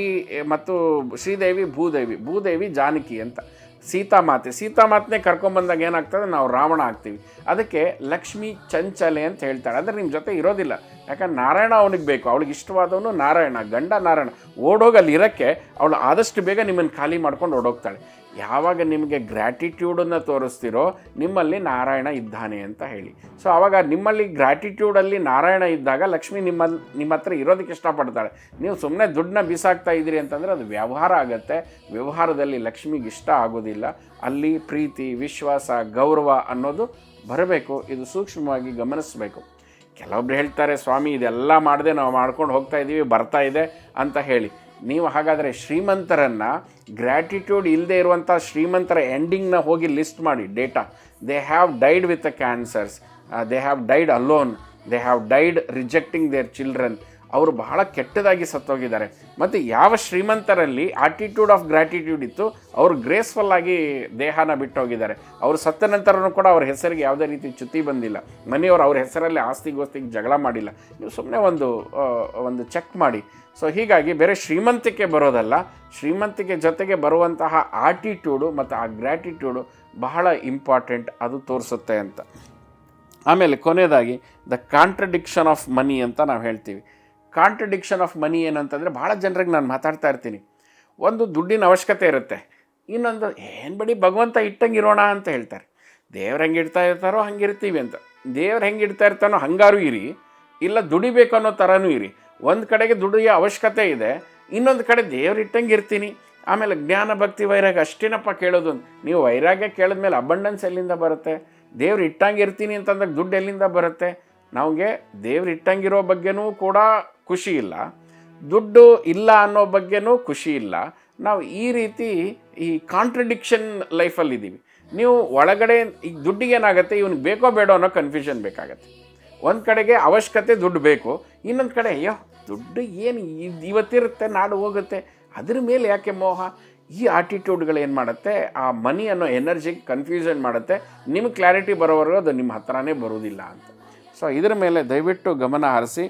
ಮತ್ತು ಶ್ರೀದೇವಿ, ಭೂದೇವಿ ಭೂದೇವಿ ಜಾನಕಿ ಅಂತ. ಸೀತಾಮಾತೆ, ಸೀತಾಮಾತನೇ ಕರ್ಕೊಂಬಂದಾಗ ಏನಾಗ್ತದೆ? ನಾವು ರಾವಣ ಆಗ್ತೀವಿ. ಅದಕ್ಕೆ ಲಕ್ಷ್ಮಿ ಚಂಚಲೆ ಅಂತ ಹೇಳ್ತಾಳೆ ಅಂದರೆ ನಿಮ್ಮ ಜೊತೆ ಇರೋದಿಲ್ಲ. ಯಾಕಂದ್ರೆ ನಾರಾಯಣ ಅವನಿಗೆ ಬೇಕು. ಅವಳಿಗೆ ಇಷ್ಟವಾದವನು ನಾರಾಯಣ, ಗಂಡ ನಾರಾಯಣ. ಓಡೋಗಲ್ಲಿ ಇರೋಕ್ಕೆ ಅವಳು ಆದಷ್ಟು ಬೇಗ ನಿಮ್ಮನ್ನು ಖಾಲಿ ಮಾಡ್ಕೊಂಡು ಓಡೋಗ್ತಾಳೆ. ಯಾವಾಗ ನಿಮಗೆ ಗ್ರ್ಯಾಟಿಟ್ಯೂಡನ್ನು ತೋರಿಸ್ತಿರೋ ನಿಮ್ಮಲ್ಲಿ ನಾರಾಯಣ ಇದ್ದಾನೆ ಅಂತ ಹೇಳಿ. ಸೊ ಆವಾಗ ನಿಮ್ಮಲ್ಲಿ ಗ್ರ್ಯಾಟಿಟ್ಯೂಡಲ್ಲಿ ನಾರಾಯಣ ಇದ್ದಾಗ ಲಕ್ಷ್ಮಿ ನಿಮ್ಮಲ್ಲಿ ನಿಮ್ಮ ಹತ್ರ ಇರೋದಕ್ಕೆ ಇಷ್ಟಪಡ್ತಾಳೆ. ನೀವು ಸುಮ್ಮನೆ ದುಡ್ಡನ್ನ ಬಿಸಾಕ್ತಾ ಇದ್ದೀರಿ ಅಂತಂದರೆ ಅದು ವ್ಯವಹಾರ ಆಗುತ್ತೆ. ವ್ಯವಹಾರದಲ್ಲಿ ಲಕ್ಷ್ಮಿಗೆ ಇಷ್ಟ ಆಗೋದಿಲ್ಲ. ಅಲ್ಲಿ ಪ್ರೀತಿ, ವಿಶ್ವಾಸ, ಗೌರವ ಅನ್ನೋದು ಬರಬೇಕು. ಇದು ಸೂಕ್ಷ್ಮವಾಗಿ ಗಮನಿಸಬೇಕು. ಕೆಲವೊಬ್ರು ಹೇಳ್ತಾರೆ, ಸ್ವಾಮಿ, ಇದೆಲ್ಲ ಮಾಡದೆ ನಾವು ಮಾಡ್ಕೊಂಡು ಹೋಗ್ತಾ ಇದ್ದೀವಿ ಬರ್ತಾ ಇದೆ ಅಂತ ಹೇಳಿ. ನೀವು ಹಾಗಾದರೆ ಶ್ರೀಮಂತರನ್ನು ಗ್ರ್ಯಾಟಿಟ್ಯೂಡ್ ಇಲ್ಲದೆ ಇರುವಂಥ ಶ್ರೀಮಂತರ ಎಂಡಿಂಗ್ನ ಹೋಗಿ ಲಿಸ್ಟ್ ಮಾಡಿ data they have died with a cancers they have died alone they have died rejecting their children ಅವರು ಬಹಳ ಕೆಟ್ಟದಾಗಿ ಸತ್ತೋಗಿದ್ದಾರೆ. ಮತ್ತು ಯಾವ ಶ್ರೀಮಂತರಲ್ಲಿ ಆಟಿಟ್ಯೂಡ್ ಆಫ್ ಗ್ರ್ಯಾಟಿಟ್ಯೂಡ್ ಇತ್ತು, ಅವರು ಗ್ರೇಸ್ಫುಲ್ ಆಗಿ ದೇಹನ ಬಿಟ್ಟು ಹೋಗಿದ್ದಾರೆ ಅವರು ಸತ್ತ ನಂತರನೂ ಕೂಡ ಅವ್ರ ಹೆಸರಿಗೆ ಯಾವುದೇ ರೀತಿ ಚ್ಯುತಿ ಬಂದಿಲ್ಲ. ಮನೆಯವರು ಅವ್ರ ಹೆಸರಲ್ಲಿ ಆಸ್ತಿ ಗೋಸ್ತಿಗೆ ಜಗಳ ಮಾಡಿಲ್ಲ. ನೀವು ಸುಮ್ಮನೆ ಒಂದು ಒಂದು ಚೆಕ್ ಮಾಡಿ. ಸೊ ಹೀಗಾಗಿ ಬೇರೆ ಶ್ರೀಮಂತಿಕೆ ಬರೋದಲ್ಲ. ಶ್ರೀಮಂತಿಕೆ ಜೊತೆಗೆ ಬರುವಂತಹ ಆಟಿಟ್ಯೂಡು ಮತ್ತು ಆ ಗ್ರ್ಯಾಟಿಟ್ಯೂಡು ಬಹಳ ಇಂಪಾರ್ಟೆಂಟ್ ಅದು ತೋರಿಸುತ್ತೆ ಅಂತ. ಆಮೇಲೆ ಕೊನೆಯದಾಗಿ ದ ಕಾಂಟ್ರಡಿಕ್ಷನ್ ಆಫ್ ಮನಿ ಅಂತ ನಾವು ಹೇಳ್ತೀವಿ. ಕಾಂಟ್ರಡಿಕ್ಷನ್ ಆಫ್ ಮನಿ ಏನಂತಂದರೆ ಭಾಳ ಜನರಿಗೆ ನಾನು ಮಾತಾಡ್ತಾ ಇರ್ತೀನಿ. ಒಂದು ದುಡ್ಡಿನ ಅವಶ್ಯಕತೆ ಇರುತ್ತೆ. ಇನ್ನೊಂದು, ಏನು ಬಡಿ ಭಗವಂತ ಇಟ್ಟಂಗೆ ಇರೋಣ ಅಂತ ಹೇಳ್ತಾರೆ. ದೇವ್ರು ಹೆಂಗೆ ಇಡ್ತಾ ಇರ್ತಾರೋ ಹಂಗಿರ್ತೀವಿ ಅಂತ. ದೇವ್ರು ಹೆಂಗೆ ಇಡ್ತಾ ಇರ್ತಾನೋ ಹಂಗಾರು ಇರಿ. ಇಲ್ಲ ದುಡಿಬೇಕು ಅನ್ನೋ ಥರನೂ ಇರಿ. ಒಂದು ಕಡೆಗೆ ದುಡಿಯ ಅವಶ್ಯಕತೆ ಇದೆ, ಇನ್ನೊಂದು ಕಡೆ ದೇವ್ರು ಇಟ್ಟಂಗೆ ಇರ್ತೀನಿ. ಆಮೇಲೆ ಜ್ಞಾನ ಭಕ್ತಿ ವೈರಾಗ್ಯ ಅಷ್ಟೇನಪ್ಪ ಕೇಳೋದು ನೀವು ವೈರಾಗ್ಯ ಕೇಳಿದ್ಮೇಲೆ ಅಬಂಡೆನ್ಸ್ ಎಲ್ಲಿಂದ ಬರುತ್ತೆ? ದೇವ್ರು ಇಟ್ಟಂಗೆ ಇರ್ತೀನಿ ಅಂತಂದಾಗ ದುಡ್ಡು ಎಲ್ಲಿಂದ ಬರುತ್ತೆ? ನಮಗೆ ದೇವ್ರು ಇಟ್ಟಂಗಿರೋ ಬಗ್ಗೆನೂ ಕೂಡ ಖುಷಿ ಇಲ್ಲ. ದುಡ್ಡು ಇಲ್ಲ ಅನ್ನೋ ಬಗ್ಗೆನೂ ಖುಷಿ ಇಲ್ಲ. ನಾವು ಈ ರೀತಿ ಈ ಕಾಂಟ್ರಡಿಕ್ಷನ್ ಲೈಫಲ್ಲಿದ್ದೀವಿ ನೀವು ಒಳಗಡೆ ಈಗ ದುಡ್ಡಿಗೆ ಏನಾಗುತ್ತೆ, ಇವ್ನಿಗೆ ಬೇಕೋ ಬೇಡೋ ಅನ್ನೋ ಕನ್ಫ್ಯೂಷನ್ ಬೇಕಾಗತ್ತೆ. ಒಂದು ಕಡೆಗೆ ಅವಶ್ಯಕತೆ ದುಡ್ಡು ಬೇಕು, ಇನ್ನೊಂದು ಕಡೆ, ಅಯ್ಯೋ, ದುಡ್ಡು ಏನು ಇದು ಇವತ್ತಿರುತ್ತೆ, ನಾಡು ಹೋಗುತ್ತೆ, ಅದ್ರ ಮೇಲೆ ಯಾಕೆ ಮೋಹ? ಈ ಆಟಿಟ್ಯೂಡ್ಗಳು ಏನು ಮಾಡುತ್ತೆ, ಆ ಮನಿ ಅನ್ನೋ ಎನರ್ಜಿ ಕನ್ಫ್ಯೂಷನ್ ಮಾಡುತ್ತೆ, ನಿಮ್ಗೆ ಕ್ಲಾರಿಟಿ ಬರೋವರೆಗೂ ಅದು ನಿಮ್ಮ ಹತ್ರನೇ ಬರೋದಿಲ್ಲ ಅಂತ. ಸೊ ಇದರ ಮೇಲೆ ದಯವಿಟ್ಟು ಗಮನ ಹರಿಸಿ